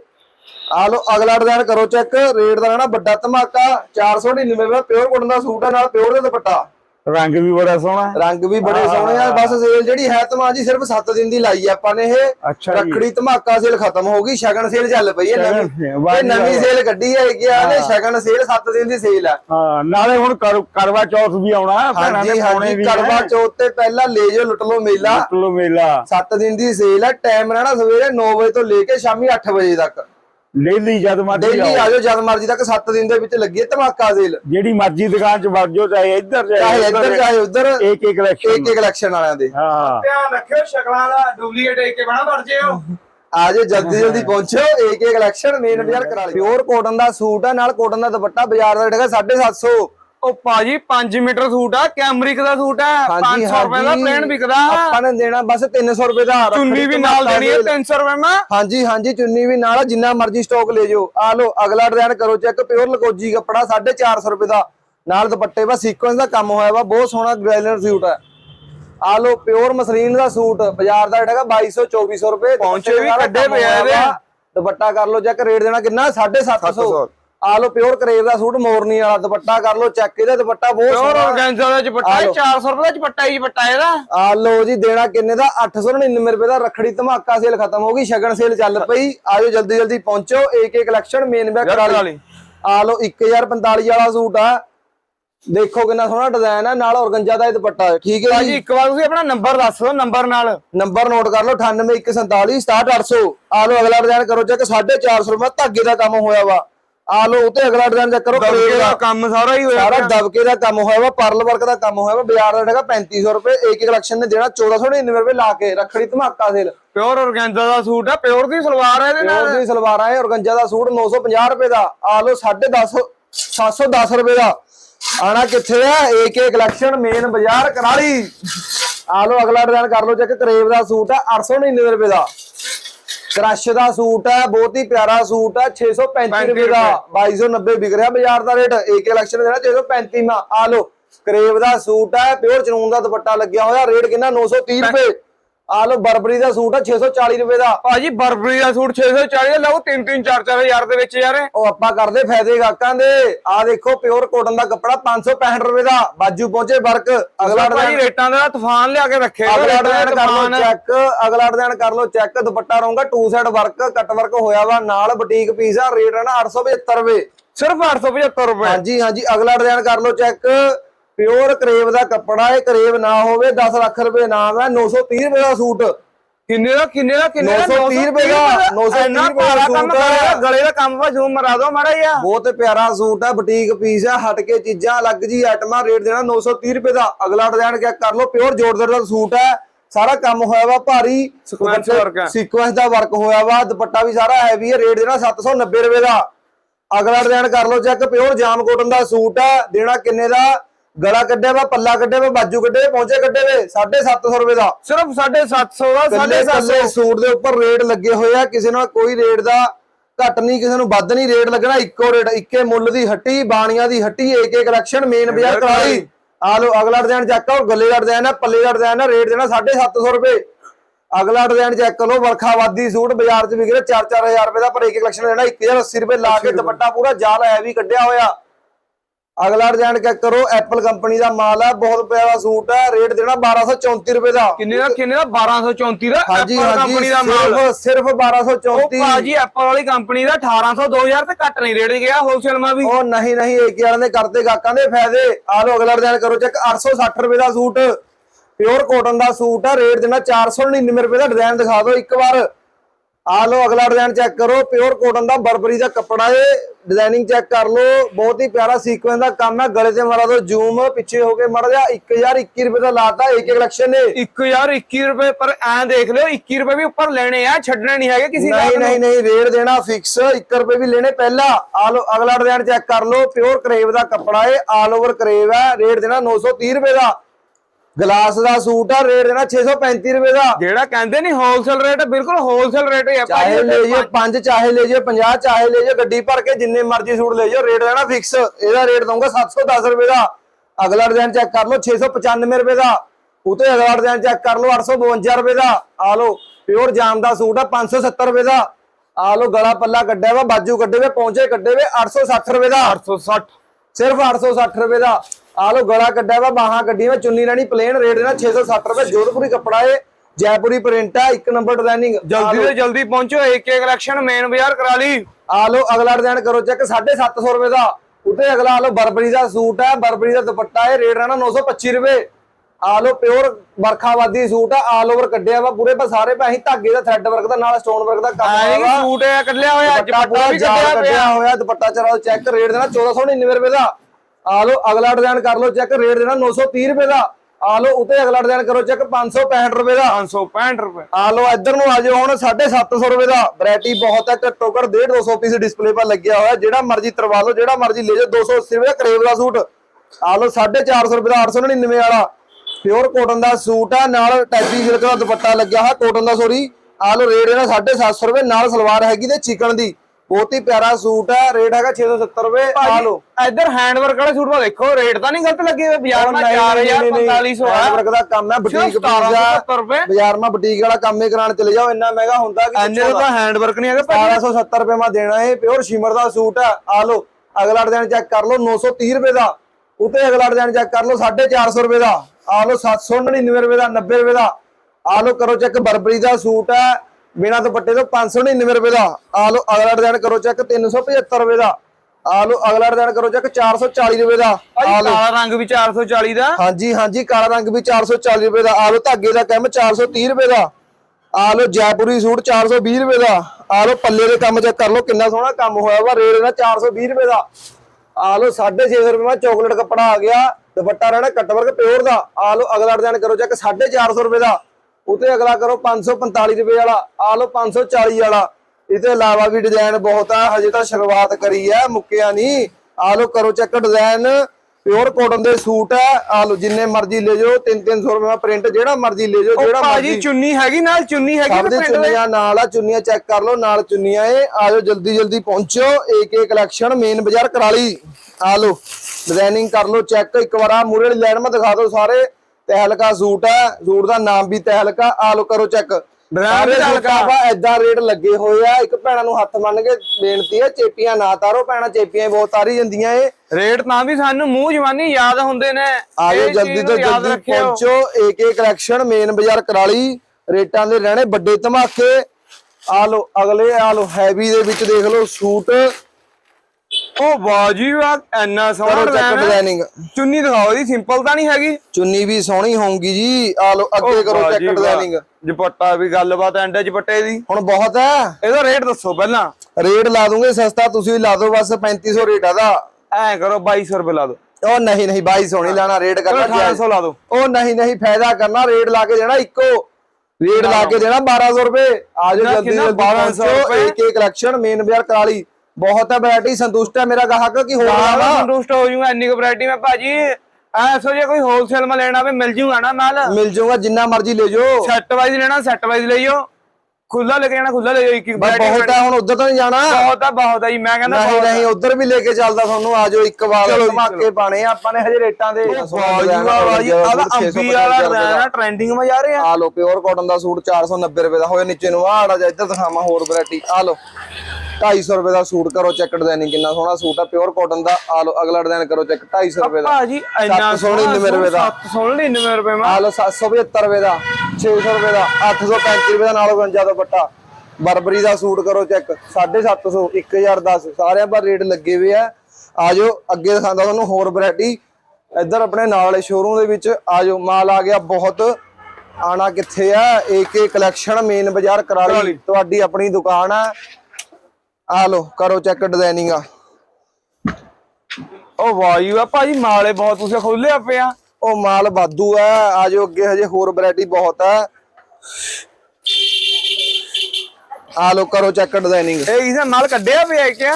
ਆ ਲੋ ਅਗਲਾ ਡਿਜ਼ਾਈਨ ਕਰੋ ਚੈੱਕ ਰੇਟ ਦਾ ਨਾ ਵੱਡਾ ਧਮਾਕਾ 499 ਦਾ ਪਿਓਰ ਕੋਟਨ ਦਾ ਸੂਟ ਹੈ ਨਾਲ ਪਿਓਰ ਦਾ ਦੁਪੱਟਾ। ਰੰਗ ਵੀ ਬੜਾ ਸੋਹਣਾ ਰੰਗ ਵੀ ਬੜੇ ਸੋਹਣੇ ਆ। ਬਸ ਸੇਲ ਜਿਹੜੀ ਹੈ ਤਮਾ ਜੀ ਸਿਰਫ 7 ਦਿਨ ਦੀ ਲਾਈ ਆ ਆਪਾਂ ਨੇ ਇਹ। ਰੱਖੜੀ ਧਮਾਕਾ ਸੇਲ ਖਤਮ ਹੋ ਗਈ ਸ਼ਗਨ ਸੇਲ ਚੱਲ ਪਈ ਹੈ ਨਵੀਂ। ਇਹ ਨਵੀਂ। ਸੇਲ ਕੱਢੀ ਹੈ ਕਿ ਆ ਨੇ ਸ਼ਗਨ ਸੇਲ 7 ਦਿਨ ਦੀ ਸੇਲ ਆ। ਹਾਂ ਨਾਲੇ ਹੁਣ ਕਰ- ਕਰਵਾ ਚੌਥ ਵੀ ਆਉਣਾ ਭੈਣਾਂ ਦੇ ਪਾਉਣੇ ਵੀ ਕੜਵਾ ਚੌਥ ਤੇ ਪਹਿਲਾਂ ਲੈ ਜਾਓ ਲੁੱਟ ਲਓ ਮੇਲਾ। ਚਲੋ ਮੇਲਾ 7 ਦਿਨ ਦੀ ਸੇਲ ਹੈ ਟਾਈਮ ਰਹਿਣਾ ਸਵੇਰੇ 9 ਵਜੇ ਤੋਂ ਲੈ ਕੇ ਸ਼ਾਮੀ 8 ਵਜੇ ਤੱਕ। ਡੇਲੀ ਜਦ ਮਰਜ਼ੀ ਡੇਲੀ ਆ ਜਾਓ ਜਦ ਮਰਜ਼ੀ ਤੱਕ 7 ਦਿਨ ਦੇ ਵਿੱਚ ਲੱਗੀ ਹੈ ਧਮਾਕਾ ਸੇਲ ਜਿਹੜੀ ਮਰਜ਼ੀ ਦੁਕਾਨ ਚ ਵੜ ਜਾਓ ਚਾਹੇ ਇੱਧਰ ਚਾਹੇ ਇੱਧਰ ਚਾਹੇ ਉੱਧਰ ਇੱਕ ਇੱਕ ਕਲੈਕਸ਼ਨ ਇੱਕ ਇੱਕ ਕਲੈਕਸ਼ਨ ਵਾਲਿਆਂ ਦੇ। ਹਾਂ। ਧਿਆਨ ਰੱਖਿਓ ਸ਼ਕਲਾਂ ਦਾ ਡੁਪਲੀਕੇਟ ਇੱਕ ਬਣਾ ਵੜ ਜਿਓ। ਆ ਜਾਓ ਜਲਦੀ ਜਲਦੀ ਪਹੁੰਚੋ ਏਕ ਏਕ ਕਲੈਕਸ਼ਨ ਮੇਨ ਬਾਜ਼ਾਰ ਕਰਾ ਲਈ ਪਿਓਰ ਕੋਟਨ ਦਾ ਸੂਟ ਹੈ ਨਾਲ ਕੋਟਨ ਦਾ ਦੁਪੱਟਾ ਬਾਜ਼ਾਰ ਦਾ ਰੇਟ ਹੈਗਾ 750 ਉਹ ਭਾਜੀ 5 ਮੀਟਰ ਸੂਟ ਆ ਕੈਮਰਿਕ ਦਾ ਸੂਟ ਆ ਹਾਂਜੀ 500 ਰੁਪਏ ਦਾ। ਪਲੇਨ ਵਿਕਦਾ। ਆਪਾਂ ਨੇ ਦੇਣਾ ਬਸ 300 ਰੁਪਏ ਦਾ ਚੁੰਨੀ ਵੀ ਨਾਲ ਦੇਣੀ ਹੈ 300 ਰੁਪਏ ਮਾ। ਹਾਂਜੀ ਹਾਂਜੀ ਚੁੰਨੀ ਵੀ ਨਾਲ ਆ, ਜਿੰਨਾ ਮਰਜ਼ੀ ਸਟਾਕ ਲੈ ਜਾਓ। ਆ ਲਓ ਅਗਲਾ ਡਿਜ਼ਾਈਨ ਕਰੋ ਚੈੱਕ ਪਿਓਰ ਲਕੋਜੀ ਕੱਪੜਾ 450 ਰੁਪਏ ਦਾ। ਨਾਲ ਦੁਪੱਟੇ ਵਾ ਸੀਕੁਐਂਸ ਦਾ ਕੰਮ ਹੋਇਆ ਵਾ ਬਹੁਤ ਸੋਹਣਾ ਗ੍ਰੈਲਰ ਸੂਟ ਹੈ ਆ ਲਓ ਪਿਓਰ ਮਸਲੀਨ ਦਾ ਸੂਟ ਬਾਜ਼ਾਰ ਦਾ ਹੈਗਾ 2200 2400 ਰੁਪਏ। ਪਹੁੰਚੇ ਵੀ ਕੱਢੇ ਆ ਹੋਇਆ ਇਹਦੇ। ਦੁਪੱਟਾ ਕਰ ਲਓ ਚੈੱਕ ਰੇਟ ਦੇਣਾ ਕਿੰਨਾ? 750 ਆ ਲਓ ਪਿਓਰ ਕਰੇਵ ਦਾ ਸੂਟ ਮੋਰਨੀ ਵਾਲਾ ਦੁਪੱਟਾ ਕਰ ਲਓ ਚੈੱਕ ਇਹਦਾ ਦੁਪੱਟਾ ਬਹੁਤ ਪਿਓਰ ਆਰਗੈਂਜ਼ਾ ਦਾ ਦੁਪੱਟਾ ਹੈ ਲਓ। 400 ਰੁਪਏ ਦਾ ਦੁਪੱਟਾ ਹੀ ਦੁਪੱਟਾ ਇਹਦਾ। ਆ ਲੋ ਜੀ ਦੇਣਾ ਕਿੰਨੇ ਦਾ? 899 ਰੁਪਏ ਦਾ ਰੱਖੜੀ ਧਮਾਕਾ ਸੇਲ ਖਤਮ ਹੋ ਗਈ ਸ਼ਗਨ ਸੇਲ ਚੱਲ ਪਈ। ਆਜੋ ਜਲਦੀ ਜਲਦੀ ਪਹੁੰਚੋ ਏਕ ਏਕ ਕਲੈਕਸ਼ਨ ਮੇਨ ਬੈਕ ਲਈ ਆ ਲੋ 1045 ਵਾਲਾ ਸੂਟ ਆ। ਦੇਖੋ ਕਿੰਨਾ ਸੋਹਣਾ ਡਿਜ਼ਾਈਨ ਆ ਨਾਲ ਔਰਗੰਜਾ ਦਾ ਇਹ ਦੁਪੱਟਾ। ਹੈ ਠੀਕ ਹੈ ਜੀ? ਇੱਕ ਵਾਰ ਤੁਸੀਂ ਆਪਣਾ ਨੰਬਰ ਦੱਸ ਦਿਓ ਨੰਬਰ ਨਾਲ। ਨੰਬਰ ਨੋਟ ਕਰ ਲਓ 98147 67800 ਆ ਲੋ ਅਗਲਾ ਡਿਜ਼ਾਈਨ ਕਰੋ ਚੈੱਕ 450 ਰੁਪਏ ਧਾਗੇ ਦਾ ਕੰਮ ਹੋਇਆ ਵਾ। ਆ ਲੋ ਉਤੇ ਅਗਲਾ ਡਿਜ਼ਾਈਨ ਚੈੱਕ ਕਰੋ ਦਬਕੇ ਦਾ ਕੰਮ ਸਾਰਾ ਹੀ ਹੋਇਆ ਸਾਰਾ ਦਬਕੇ ਦਾ ਕੰਮ ਹੋਇਆ ਵਾ ਪਰਲ ਵਰਕ ਦਾ ਕੰਮ ਹੋਇਆ ਵਾ ਬਾਜ਼ਾਰ ਦਾ ਹੈਗਾ 3500 ਰੁਪਏ ਏਕ ਕਲੈਕਸ਼ਨ ਨੇ ਦੇਣਾ 1499 ਰੁਪਏ ਲਾ ਕੇ ਰੱਖੜੀ ਧਮਾਕਾ ਸੇਲ ਪਿਓਰ ਆਰਗੈਂਜ਼ਾ ਦਾ ਸੂਟ ਆ ਪਿਓਰ ਦੀ ਸਲਵਾਰ ਹੈ ਇਹਦੇ ਪਿਓਰ ਨਾਲ ਦੀ ਸਲਵਾਰਾਂ ਹੈ ਔਰਗੰਜਾ ਦਾ ਸੂਟ 950 ਰੁਪਏ ਦਾ। ਆ ਲੋ 1050 710 ਰੁਪਏ ਦਾ। ਆਣਾ ਕਿੱਥੇ ਆ? ਏਕੇ ਕਲੈਕਸ਼ਨ ਮੇਨ ਬਾਜ਼ਾਰ ਕਰਾਲੀ। ਆ ਲੋ ਅਗਲਾ ਡਿਜ਼ਾਈਨ ਕਰ ਲੋ ਚੈੱਕ ਕਰੇਵ ਦਾ ਸੂਟ ਹੈ 899 ਰੁਪਏ ਦਾ। ਕ੍ਰਸ਼ ਦਾ ਸੂਟ ਹੈ ਬਹੁਤ ਹੀ ਪਿਆਰਾ ਸੂਟ ਹੈ 635 ਰੁਪਏ ਦਾ 2290 ਵਿਕ ਰਿਹਾ ਬਾਜ਼ਾਰ ਦਾ ਰੇਟ ਏਕੇ ਕਲੈਕਸ਼ਨ ਦੇਣਾ 635 ਮਾ ਆ ਲੋ ਕਰੇਵ ਦਾ ਸੂਟ ਹੈ ਪਿਓਰ ਚਨੂਨ ਦਾ ਦੁਪੱਟਾ ਲੱਗਿਆ ਹੋਇਆ ਰੇਟ ਕਿੰਨਾ? 930 ਰੁਪਏ। ਆ ਲੋ ਬਰਬਰੀ ਦਾ ਸੂਟ ਹੈ 640 ਰੁਪਏ ਦਾ। ਭਾਜੀ ਬਰਬਰੀ ਦਾ ਸੂਟ 640 ਦਾ ਲਓ 3 3 4 4 ਹਜ਼ਾਰ ਦੇ ਵਿੱਚ ਯਾਰ। ਉਹ ਆਪਾਂ ਕਰਦੇ ਫਾਇਦੇ ਗਾਕਾਂ ਦੇ। ਆ ਦੇਖੋ ਪਿਓਰ ਕੋਟਨ ਦਾ ਕੱਪੜਾ 565 ਰੁਪਏ ਦਾ। ਬਾਜੂ ਪਹੁੰਚੇ ਵਰਕ। ਅਗਲਾ ਭਾਜੀ ਰੇਟਾਂ ਦਾ ਤੂਫਾਨ ਲਿਆ ਕੇ ਰੱਖੇ ਅਗਲਾ ਡਿਜ਼ਾਈਨ ਕਰ ਲਓ ਚੈੱਕ ਅਗਲਾ ਡਿਜ਼ਾਈਨ ਕਰ ਲਓ ਚੈੱਕ ਦੁਪੱਟਾ ਰਹੂਗਾ two side work cut work ਹੋਇਆ ਵਾ। ਨਾਲ ਬੁਟੀਕ ਪੀਸ ਆ ਰੇਟ ਹੈ ਨਾ 875 ਰੁਪਏ। ਸਿਰਫ 875 ਰੁਪਏ। ਹਾਂਜੀ ਹਾਂਜੀ ਅਗਲਾ ਡਿਜ਼ਾਈਨ ਕਰ ਲਓ ਚੈੱਕ ਪਿਓਰ ਕਰੇਵ ਦਾ ਕੱਪੜਾ ਹੈ ਕਰੇਵ ਨਾ ਹੋਵੇ 10 ਲੱਖ ਰੁਪਏ ਨਾਮ ਹੈ 930 ਰੁਪਏ ਦਾ ਸੂਟ। ਕਿੰਨੇ ਦਾ ਕਿੰਨੇ ਦਾ ਕਿੰਨੇ ਦਾ? 930 ਰੁਪਏ ਦਾ, 930 ਇੰਨਾ ਰੁਪਏ ਦਾ ਕੰਮ। ਕਰੇਗਾ ਗਲੇ ਦਾ ਕੰਮ ਵਾ ਜ਼ੂਮ ਮਰਾ ਦੋ ਮਾੜਾ ਜਿਹਾ। ਬਹੁਤ ਪਿਆਰਾ ਸੂਟ ਹੈ ਬੁਟੀਕ ਪੀਸ ਹੈ ਹਟ ਕੇ ਚੀਜ਼ਾਂ ਅਲੱਗ ਜੀ ਆਈਟਮਾਂ ਰੇਟ ਦੇਣਾ 930 ਰੁਪਏ ਦਾ। ਅਗਲਾ ਡਿਜ਼ਾਈਨ ਚੈੱਕ ਕਰ ਲਓ ਪਿਓਰ ਜੋਰਦਰ ਦਾ ਸੂਟ ਹੈ। ਸਾਰਾ ਕੰਮ ਹੋਇਆ ਵਾ ਭਾਰੀ। ਸੀਕੁਐਂਸ ਦਾ ਵਰਕ ਹੋਇਆ ਵਾ ਦੁਪੱਟਾ ਵੀ ਸਾਰਾ ਹੈਵੀ ਹੈ ਰੇਟ ਦੇਣਾ 790 ਰੁਪਏ ਦਾ। ਅਗਲਾ ਡਿਜ਼ਾਈਨ ਕਰ ਲਓ ਚੈੱਕ ਪਿਓਰ ਜਾਮ ਕੋਟਨ ਦਾ ਸੂਟ ਹੈ ਦੇਣਾ ਕਿੰਨੇ ਦਾ? ਗਲਾ ਕੱਢਿਆ ਵਾ ਪੱਲਾ ਕੱਢਿਆ ਵਾ ਬਾਜੂ ਕੱਢੇ ਪਹੁੰਚੇ ਕੱਢੇ ਵੇ 750 ਰੁਪਏ ਦਾ। ਸਿਰਫ 750 ਦਾ ਕੱਲੇ 750 ਕੱਲੇ ਸੂਟ ਦੇ ਉੱਪਰ ਰੇਟ ਲੱਗੇ ਹੋਏ ਆ ਕਿਸੇ ਨਾਲ ਕੋਈ ਰੇਟ ਦਾ ਘੱਟ ਨਹੀਂ ਕਿਸੇ ਨੂੰ ਵੱਧ ਨਹੀਂ ਰੇਟ ਲੱਗਣਾ ਇੱਕੋ ਰੇਟ ਇੱਕੇ ਮੁੱਲ ਦੀ ਹੱਟੀ ਬਾਣੀਆਂ ਦੀ ਹੱਟੀ ਏਕੇ ਕਲੈਕਸ਼ਨ ਮੇਨ ਬਾਜ਼ਾਰ ਕਰਾਲੀ ਆ ਲਓ ਅਗਲਾ ਡਿਜ਼ਾਈਨ ਚੈੱਕ ਕਰੋ ਗੱਲੇ ਦਾ ਡਿਜ਼ਾਈਨ ਹੈ ਪੱਲੇ ਦਾ ਡਿਜ਼ਾਈਨ ਹੈ ਰੇਟ ਦੇਣਾ 750 ਰੁਪਏ। ਅਗਲਾ ਡਿਜ਼ਾਈਨ ਚੈੱਕ ਕਰੋ ਵਰਖਾਵਾਦੀ ਸੂਟ ਬਾਜ਼ਾਰ 'ਚ ਵਿਕ ਰਿਹਾ 4-4000 ਰੁਪਏ ਦਾ ਪਰ ਇੱਕ ਕਲੈਕਸ਼ਨ ਦੇਣਾ 1080 ਰੁਪਏ ਲਾ ਕੇ ਦੁਪੱਟਾ ਪੂਰਾ ਜਾਲ ਹੈ ਵੀ ਕੱਢਿਆ ਹੋਇਆ। ਅਗਲਾ ਡਿਜ਼ਾਈਨ ਚੈੱਕ ਕਰੋ ਐਪਲ ਕੰਪਨੀ ਦਾ ਮਾਲ ਹੈ ਬਹੁਤ ਪਿਆਰਾ ਸੂਟ ਹੈ ਰੇਟ ਦੇਣਾ 1234 ਰੁਪਏ ਦਾ। ਕਿੰਨੇ ਦਾ ਕਿੰਨੇ ਦਾ? 1234 ਦਾ ਹਾਂਜੀ ਕੰਪਨੀ ਦਾ ਮਾਲ। ਸਿਰਫ ਸਿਰਫ ਉਹ 1234 ਭਾਜੀ ਐਪਲ ਵਾਲੀ ਕੰਪਨੀ ਦਾ 1800 2000 ਤੇ ਘੱਟ ਨਹੀਂ ਰੇਟ ਗਿਆ ਹੋਲਸੇਲ ਮਾ ਵੀ। ਉਹ ਨਹੀਂ ਨਹੀਂ ਏਕੇ ਵਾਲਿਆਂ ਦੇ ਕਰਦੇ ਗਾਕਾਂ ਦੇ ਫਾਇਦੇ। ਆ ਲੋ ਅਗਲਾ ਡਿਜ਼ਾਈਨ ਕਰੋ ਚੈੱਕ 860 ਰੁਪਏ ਦਾ ਸੂਟ। ਪਿਓਰ ਕੋਟਨ ਦਾ ਸੂਟ ਆ ਰੇਟ ਦੇਣਾ 499 ਰੁਪਏ ਦਾ। ਡਿਜ਼ਾਈਨ ਦਿਖਾ ਦਿਓ ਇੱਕ ਵਾਰ। ਆ ਲੋ ਅਗਲਾ ਡਿਜ਼ਾਈਨ ਚੈੱਕ ਕਰੋ। ਪਿਓਰ ਕੋਟਨ ਦਾ ਬਰਬਰੀ ਦਾ ਕੱਪੜਾ ਏ। ਡਿਜ਼ਾਈਨਿੰਗ ਚੈੱਕ ਕਰ ਲੋ ਬਹੁਤ ਹੀ ਪਿਆਰਾ ਸੀਕੁਐਂਸ ਦਾ ਕੰਮ ਹੈ। ਗਲੇ ਤੇ ਮਾਰਾ ਦੋ ਜ਼ੂਮ ਪਿੱਛੇ ਹੋ ਕੇ ਮੜ ਜਾ 1021 ਰੁਪਏ ਦਾ ਲਾਤਾ। ਏਕੇ ਕਲੈਕਸ਼ਨ ਨੇ 1021 ਰੁਪਏ ਪਰ ਐਂ ਦੇਖ ਲਿਓ 21 ਰੁਪਏ ਵੀ ਉੱਪਰ ਲੈਣੇ ਆ ਛੱਡਣੇ ਨਹੀਂ ਹੈਗੇ ਕਿਸੇ ਨਹੀਂ ਦਾ ਨਹੀਂ ਨਹੀਂ ਰੇਟ ਦੇਣਾ ਫਿਕਸ 1 ਰੁਪਏ ਵੀ ਲੈਣੇ ਪਹਿਲਾਂ। ਆ ਲੋ ਅਗਲਾ ਡਿਜ਼ਾਈਨ ਚੈੱਕ ਕਰ ਲੋ ਪਿਓਰ ਕਰੇਵ ਦਾ ਕੱਪੜਾ ਏ। ਆਲ ਓਵਰ ਕਰੇਵ ਹੈ। ਰੇਟ ਦੇਣਾ 930 ਰੁਪਏ ਦਾ। ਗਲਾਸ ਦਾ ਸੂਟ ਆ ਰੇਟ ਦੇਣਾ 635 ਰੁਪਏ ਦਾ। ਜਿਹੜਾ ਕਹਿੰਦੇ ਨਹੀਂ ਹੋਲਸੇਲ ਰੇਟ ਬਿਲਕੁਲ ਹੋਲਸੇਲ ਰੇਟ ਹੀ ਆ ਚਾਹੇ ਭਾਜੀ ਲੈ ਜਾਓ 5 ਚਾਹੇ ਲੈ ਜਾਓ 50 ਚਾਹੇ ਲੈ ਜਾਓ ਗੱਡੀ ਭਰ ਕੇ ਜਿੰਨੇ ਮਰਜ਼ੀ ਸੂਟ ਲੈ ਜਾਓ ਰੇਟ ਦੇਣਾ ਫਿਕਸ ਇਹਦਾ ਰੇਟ ਦਊਂਗਾ 710 ਰੁਪਏ ਦਾ। ਅਗਲਾ ਡਿਜ਼ਾਈਨ ਚੈੱਕ ਕਰ ਲਓ 695 ਰੁਪਏ ਦਾ। ਉਤੇ ਅਗਲਾ ਡਿਜ਼ਾਈਨ ਚੈੱਕ ਕਰ ਲਓ 852 ਰੁਪਏ ਦਾ। ਆ ਲਓ ਪਿਓਰ ਜਾਮ ਦਾ ਸੂਟ ਆ 570 ਰੁਪਏ ਦਾ। ਆ ਲਓ ਗਲਾ ਪੱਲਾ ਕੱਢਿਆ ਵਾ ਬਾਜੂ ਕੱਢੇ ਵੇ ਪੌਂਚੇ ਕੱਢੇ ਵੇ 860 ਰੁਪਏ ਦਾ। 860 ਸਿਰਫ 860 ਰੁਪਏ ਦਾ। ਆ ਲੋ ਗਲਾ ਕੱਢਿਆ ਵਾ ਬਾਹਾਂ ਕੱਢੀਆਂ ਵਾ ਚੁੰਨੀ ਲੈਣੀ ਪਲੇਨ ਰੇਟ ਦੇਣਾ 660 ਰੁਪਏ ਜੋਧਪੁਰੀ ਕੱਪੜਾ ਏ ਜੈਪੁਰੀ ਪ੍ਰਿੰਟ ਆ ਇੱਕ ਨੰਬਰ ਡਿਜ਼ਾਈਨਿੰਗ ਜਲਦੀ ਤੋਂ ਜਲਦੀ ਪਹੁੰਚੋ ਏਕੇ ਕਲੈਕਸ਼ਨ ਮੇਨ ਬਾਜ਼ਾਰ ਕਰਾ ਲਈ। ਆ ਲੋ ਅਗਲਾ ਡਿਜ਼ਾਈਨ ਕਰੋ ਚੈੱਕ 750 ਰੁਪਏ ਦਾ। ਉੱਤੇ ਅਗਲਾ ਆ ਲੋ ਬਰਬਰੀ ਦਾ ਸੂਟ ਹੈ ਬਰਬਰੀ ਦਾ ਦੁਪੱਟਾ ਹੈ ਰੇਟ ਰਹਿਣਾ 925 ਰੁਪਏ। ਆ ਲੋ ਪਿਓਰ ਵਰਖਾਵਾਦੀ ਸੂਟ ਆ ਆਲ ਓਵਰ ਕੱਢਿਆ ਵਾ ਪੂਰੇ ਪਰ ਸਾਰੇ ਭਾਈ ਧਾਗੇ ਦਾ ਥ੍ਰੈਡ ਵਰਕ ਦਾ ਨਾਲ ਸਟੋਨ ਵਰਕ ਦਾ ਕੰਮ ਵਾ। ਸੂਟ ਆ ਕੱਢਿਆ ਹੋਇਆ ਅੱਜ ਦੁਪੱਟਾ ਪੱਟਾ ਵੀ ਕੱਢਿਆ ਹੋਇਆ ਦੁਪੱਟਾ ਚਰਾਓ ਚੈੱਕ ਰੇਟ ਦੇਣਾ 1499 ਰੁਪਏ ਦਾ। ਆ ਲੋ ਅਗਲਾ ਡਿਜ਼ਾਈਨ ਕਰ ਲਓ ਚੈੱਕ ਰੇਟ ਦੇਣਾ 930 ਰੁਪਏ ਦਾ। ਆ ਲੋ ਉਤੇ ਅਗਲਾ ਡਿਜ਼ਾਈਨ ਕਰੋ ਚੈੱਕ 565 ਰੁਪਏ ਦਾ। 565 ਰੁਪਏ। ਆ ਲੋ ਇੱਧਰ ਨੂੰ ਆ ਜਾਓ ਹੁਣ 750 ਰੁਪਏ ਦਾ। ਵੈਰਾਈਟੀ ਬਹੁਤ ਹੈ ਘੱਟੋ ਘੱਟ 1.5 200 ਪੀਸ ਡਿਸਪਲੇ 'ਪਰ ਲੱਗਿਆ ਹੋਇਆ। ਜਿਹੜਾ ਮਰਜ਼ੀ ਤਰਵਾ ਲਓ ਜਿਹੜਾ ਮਰਜ਼ੀ ਲੈ ਜਾਓ 280 ਰੁਪਏ ਦਾ ਕਰੇਵ ਦਾ ਸੂਟ। ਆ ਲੋ 450 ਰੁਪਏ ਦਾ 899 ਵਾਲਾ। ਪਿਓਰ ਕੋਟਨ ਦਾ ਸੂਟ ਆ ਨਾਲ ਟੈਬੀ ਸਿਲਕ ਦਾ ਦੁਪੱਟਾ ਲੱਗਿਆ ਹੋਇਆ ਕੋਟਨ ਦਾ ਸੋਰੀ ਆ ਲੋ ਰੇਟ ਇਹਦਾ 750 ਰੁਪਏ ਨਾਲ ਸਲਵਾਰ ਹੈਗੀ ਤੇ ਚਿਕਨ ਦੀ। ਬਹੁਤ ਹੀ ਪਿਆਰਾ ਸੂਟ ਹੈ ਰੇਟ ਹੈਗਾ 670 ਰੁਪਏ ਆ ਲੋ ਇੱਧਰ ਹੈਂਡਵਰਕ ਵਾਲੇ ਸੂਟ ਵਾ ਦੇਖੋ ਰੇਟ ਤਾਂ ਨਹੀਂ ਗਲਤ ਲੱਗੇ ਹੋਏ ਬਾਜ਼ਾਰ ਮਾ 4000 4500 ਆ ਵਰਕ ਦਾ ਕੰਮ ਹੈ ਬੁਟੀਕ 1770 ਰੁਪਏ। ਬਾਜ਼ਾਰ ਮਾ ਬੁਟੀਕ ਵਾਲਾ ਕੰਮ ਹੀ ਕਰਾਉਣ ਚਲੇ ਜਾਓ ਇੰਨਾ ਮਹਿੰਗਾ ਹੁੰਦਾ ਕਿ ਦਾ ਤਾਂ ਹੈਂਡਵਰਕ ਨਹੀਂ ਹੈਗਾ ਭਾਜੀ। 1270 ਰੁਪਏ ਮਾ ਦੇਣਾ ਹੈ ਪਿਓਰ ਸ਼ਿਮਰ ਦਾ ਸੂਟ ਹੈ ਆ ਲੋ ਅਗਲਾ ਡਿਜ਼ਾਈਨ ਚੈੱਕ ਕਰ ਲਓ 930 ਰੁਪਏ ਦਾ। ਉਤੇ ਅਗਲਾ ਡਿਜ਼ਾਈਨ ਚੈੱਕ ਕਰ ਲਓ 450 ਰੁਪਏ ਦਾ। ਆ ਲੋ 799 ਰੁਪਏ ਦਾ 90 ਰੁਪਏ ਦਾ। ਆ ਲੋ ਕਰੋ ਚੈੱਕ ਬਰਬਰੀ ਦਾ ਸੂਟ ਹੈ ਬਿਨਾ ਦੁਪੱਟੇ ਤੋਂ 599 ਰੁਪਏ ਦਾ। ਆ ਲੋ ਅਗਲਾ ਡਿਜ਼ਾਈਨ ਕਰੋ ਚੈੱਕ 375 ਰੁਪਏ ਦਾ। ਆ ਲੋ ਅਗਲਾ ਡਿਜ਼ਾਈਨ ਕਰੋ ਚੈੱਕ 440 ਰੁਪਏ ਦਾ। ਆ ਭਾਜੀ ਲੋ ਕਾਲਾ ਰੰਗ ਵੀ 440 ਦਾ? ਹਾਂਜੀ ਹਾਂਜੀ ਕਾਲਾ ਰੰਗ ਵੀ 440 ਰੁਪਏ ਦਾ। ਆ ਲੋ ਧਾਗੇ ਦਾ ਕੰਮ 430 ਰੁਪਏ ਦਾ। ਆ ਲੋ ਜੈਪੁਰੀ ਸੂਟ 420 ਰੁਪਏ ਦਾ। ਆ ਲੋ ਪੱਲੇ ਦੇ ਕੰਮ ਚੈੱਕ ਕਰ ਲੋ ਕਿੰਨਾ ਸੋਹਣਾ ਕੰਮ ਹੋਇਆ ਵਾ ਰੇਟ ਇਹਦਾ 420 ਰੁਪਏ ਦਾ। ਆ ਲੋ 650 ਰੁਪਏ ਦਾ ਚਾਕਲੇਟ ਕੱਪੜਾ ਆ ਗਿਆ। ਦੁਪੱਟਾ ਰਹਿਣਾ ਕੱਟ ਵਰਕ ਪਿਓਰ ਦਾ। ਆ ਲੋ ਅਗਲਾ ਡਿਜ਼ਾਈਨ ਕਰੋ ਚੈੱਕ 450 ਰੁਪਏ ਦਾ। ਉਤੇ ਅਗਲਾ ਕਰੋ 545 ਰੁਪਏ ਵਾਲਾ। ਆ ਲੋ 540 ਵਾਲਾ। ਤੋਂ ਇਲਾਵਾ ਵੀ ਡਿਜ਼ਾਈਨ ਬਹੁਤ ਆ ਹਜੇ ਤਾਂ ਸ਼ੁਰੂਆਤ ਕਰੀ ਆ ਮੁੱਕਿਆ ਨਹੀਂ। ਆ ਲੋ ਕਰੋ ਚੈੱਕ ਡਿਜ਼ਾਈਨ ਪਿਓਰ ਕੋਟਨ ਦੇ ਸੂਟ ਆ। ਆ ਲੋ ਜਿੰਨੇ ਮਰਜ਼ੀ ਲੈ ਜਾਓ 3-300 ਰੁਪਏ ਦਾ ਪ੍ਰਿੰਟ ਜਿਹੜਾ ਮਰਜ਼ੀ ਲੈ ਜਾਓ ਜਿਹੜਾ ਭਾਜੀ ਮਰਜ਼ੀ ਚੁੰਨੀ ਹੈਗੀ ਨਾਲ ਚੁੰਨੀ ਹੈਗੀ ਦੇ ਤੇ ਦੇ ਚੁੰਨੀਆਂ ਨਾਲ ਆ ਚੁੰਨੀਆਂ ਚੈੱਕ ਕਰ ਲਓ ਨਾਲ ਚੁੰਨੀਆਂ ਏ। ਆ ਜਾਓ ਜਲਦੀ ਜਲਦੀ ਪਹੁੰਚੋ। ਏਕੇ ਕਲੈਕਸ਼ਨ ਮੇਨ ਬਾਜ਼ਾਰ ਕਰਾਲੀ। ਆ ਲਓ ਡਿਜ਼ਾਈਨਿੰਗ ਕਰ ਲਓ ਚੈੱਕ ਇੱਕ ਵਾਰ ਆ ਮੂਰੇ ਲਾਈਨ ਮੈਂ ਦਿਖਾ ਦਿਓ ਸਾਰੇ। ਤਹਿਲਕਾ ਸੂਟ ਹੈ ਸੂਟ ਦਾ ਨਾਮ ਵੀ ਤਹਿਲਕਾ ਆ ਲਓ ਕਰੋ ਚੈੱਕ ਵੀ ਤਹਿਲਕਾ। ਵਾ ਐਦਾਂ ਰੇਟ ਲੱਗੇ ਹੋਏ ਆ ਇੱਕ ਭੈਣਾਂ ਨੂੰ ਹੱਥ ਮੰਨ ਕੇ ਬੇਨਤੀ ਹੈ ਚੇਪੀਆਂ ਨਾ ਤਾਰੋ ਭੈਣਾਂ ਚੇਪੀਆਂ ਬਹੁਤ ਤਾਰੀ ਜਾਂਦੀਆਂ ਏ ਰੇਟ ਤਾਂ ਵੀ ਸਾਨੂੰ ਮੂੰਹ ਜਵਾਨੀ ਯਾਦ ਹੁੰਦੇ ਨੇ। ਆ ਜਾਓ ਇਹ ਜਲਦੀ ਤੋਂ ਜਲਦੀ। ਪਹੁੰਚੋ ਏਕੇ ਕਲੈਕਸ਼ਨ ਮੇਨ ਬਾਜ਼ਾਰ ਕਰਾਲੀ ਰੇਟਾਂ ਦੇ ਰਹਿਣੇ ਵੱਡੇ ਧਮਾਕੇ। ਆ ਲੋ ਅਗਲੇ ਆ ਲੋ ਹੈਵੀ ਦੇ ਵਿੱਚ ਦੇਖ ਲਓ ਸੂਟ। ਉਹ ਬਾਜੀ ਵਾ ਐਨਾ ਸੋਹਣਾ ਕਰੋ ਚੈੱਕ। ਡਿਜ਼ਾਈਨਿੰਗ ਚੁੰਨੀ ਦਿਖਾਓ ਇਹਦੀ ਸਿੰਪਲ ਤਾਂ ਨਹੀਂ ਹੈਗੀ? ਚੁੰਨੀ ਵੀ ਸੋਹਣੀ ਹੋਊਗੀ ਜੀ। ਆ ਲੋ ਅੱਗੇ ਕਰੋ ਵਾਹ ਚੈੱਕ ਜੀ ਵਾਹ। ਡਿਜ਼ਾਈਨਿੰਗ ਦੁਪੱਟਾ ਵੀ ਗੱਲਬਾਤ ਐਂਡ ਦੁਪੱਟੇ ਦੀ। ਹੁਣ ਬਹੁਤ ਹੈ। ਇਹਦਾ ਰੇਟ ਦੱਸੋ ਪਹਿਲਾਂ। ਰੇਟ ਲਾ ਦੂੰਗੇ ਸਸਤਾ ਤੁਸੀਂ ਲਾ ਦਿਓ ਬਸ 3500 ਰੇਟ ਆ ਦਾ ਐ ਕਰੋ 2200 ਰੁਪਏ ਲਾ ਦਿਓ। ਉਹ ਨਹੀਂ ਨਹੀਂ ਬਾਈ ਸੋਣੀ ਲੈਣਾ ਰੇਟ ਕਰਨਾ ਚਲੋ 1800 ਲਾ ਦਿਓ। ਉਹ ਨਹੀਂ ਨਹੀਂ ਫਾਇਦਾ ਕਰਨਾ ਰੇਟ ਲਾ ਕੇ ਦੇਣਾ ਇੱਕੋ। ਰੇਟ ਲਾ ਕੇ ਦੇਣਾ 1200 ਰੁਪਏ। ਆ ਜਾਓ ਜਲਦੀ ਜਲਦੀ 1200 1200 ਰੁਪਏ? ਇੱਕ ਇੱਕ ਕਲੈਕਸ਼ਨ ਮੇਨ ਬਾਜ਼ਾਰ ਕਰਾਲੀ। ਬਹੁਤ ਹੈ ਵੈਰਾਈਟੀ ਸੰਤੁਸ਼ਟ ਹੈ ਮੇਰਾ ਗਾਹਕ ਕਿ ਹਾਂ ਲੈਣਾ ਸੰਤੁਸ਼ਟ ਹੋ ਜੂਗਾ ਇੰਨੀ ਕੁ ਵੈਰਾਈਟੀ ਮੈਂ ਭਾਜੀ ਐਸੋ ਜੇ ਕੋਈ ਹੋਲਸੇਲ ਮੈਂ ਲੈਣਾ ਵੀ ਮਿਲ ਜੂਗਾ ਨਾ ਮਾਲ ਮਿਲ ਜਾਊਗਾ ਜਿੰਨਾ ਮਰਜ਼ੀ ਲੈ ਜਾਓ। ਸੈੱਟ ਵਾਈਜ਼ ਲੈਣਾ ਸੈੱਟ ਵਾਈਜ਼ ਲਈਓ ਖੁੱਲਾ ਲੈ ਕੇ ਜਾਣਾ ਖੁੱਲਾ ਲੈ ਜਾਓ ਇੱਕ ਇੱਕ variety ਬਹੁਤ ਹੈ ਹੁਣ ਉਧਰ ਤਾਂ ਨਹੀਂ ਜਾਣਾ। ਬਹੁਤ ਆ ਬਹੁਤ ਆ ਜੀ ਮੈਂ ਕਹਿੰਦਾ ਨਹੀਂ। ਨਹੀਂ ਉਧਰ ਵੀ ਲੈ ਕੇ ਚੱਲਦਾ ਤੁਹਾਨੂੰ ਆ ਜਾਓ ਇੱਕ ਵਾਰ ਧਮਾਕੇ ਪਾਣੇ ਆਪਾਂ ਨੇ ਹਜੇ ਰੇਟਾਂ ਦੇ। ਬਾਜੀ ਅੰਬੀ ਵਾਲਾ ਨਾ ਟ੍ਰੈਂਡਿੰਗ ਮਾ ਜਾ ਰਿਹਾ। ਆ ਲੋ ਪਿਓਰ ਕਾਟਨ ਦਾ ਸੂਟ 490 ਰੁਪਏ ਦਾ ਹੋਇਆ ਨੀਚੇ ਨੂੰ ਆੜਾ ਜਾ ਇੱਧਰ ਦਿਖਾਵਾਂ ਹੋਰ ਵੈਰਾਈਟੀ ਆ ਲੋ 250 ਰੁਪਏ ਦਾ ਸੂਟ ਕਰੋ ਚੈੱਕ ਡਿਜ਼ਾਈਨਿੰਗ ਕਿੰਨਾ ਸੋਹਣਾ ਸੂਟ ਆ ਪਿਓਰ ਕਾਟਨ ਦਾ ਆ ਲੋ ਅਗਲਾ ਡਿਜ਼ਾਈਨ ਕਰੋ ਚੈੱਕ 250 ਰੁਪਏ ਦਾ। ਭਾਜੀ ਇੰਨਾ 799 ਰੁਪਏ ਦਾ। 799 ਰੁਪਏ ਮਾ। ਆ ਲੋ 775 ਰੁਪਏ ਦਾ 600 ਰੁਪਏ ਦਾ 835 ਰੁਪਏ ਦਾ ਨਾਲ 52 ਦਾ ਦੁਪੱਟਾ ਬਰਬਰੀ ਦਾ ਸੂਟ ਕਰੋ ਚੈੱਕ 750 1010 ਸਾਰਿਆਂ ਪਰ ਰੇਟ ਲੱਗੇ ਹੋਏ ਆ। ਆ ਜਾਓ ਅੱਗੇ ਦਿਖਾਉਂਦਾ ਤੁਹਾਨੂੰ ਹੋਰ ਵੈਰਾਈਟੀ ਇੱਧਰ ਆਪਣੇ ਨਾਲ ਵਾਲੇ ਸ਼ੋਰੂਮ ਦੇ ਵਿੱਚ ਆ ਜਾਓ ਮਾਲ ਆ ਗਿਆ ਬਹੁਤ। ਆਣਾ ਕਿੱਥੇ ਆ? ਏਕੇ ਕਲੈਕਸ਼ਨ ਮੇਨ ਬਾਜ਼ਾਰ ਕਰਾਲੀ। ਤੁਹਾਡੀ ਆਪਣੀ ਦੁਕਾਨ ਆ। ਆ ਲੋ ਕਰੋ ਚੈੱਕ ਡਿਜ਼ਾਈਨਿੰਗ ਆ। ਉਹ ਵਾਯੂ ਆ ਭਾਜੀ ਮਾਲੇ ਬਹੁਤ ਤੁਸੀਂ ਖੋਲੇ ਆਪੇ ਆ ਉਹ ਮਾਲ ਵਾਧੂ ਆ ਆ ਜਾਓ ਅੱਗੇ ਹਜੇ ਹੋਰ ਵੈਰਾਈਟੀ ਬਹੁਤ ਆ। ਆ ਲੋ ਕਰੋ ਚੈੱਕ ਡਿਜ਼ਾਈਨਿੰਗ ਇਹ ਕਿਸੇ ਮਾਲ ਕੱਢਿਆ ਪਿਆ ਕਿਆ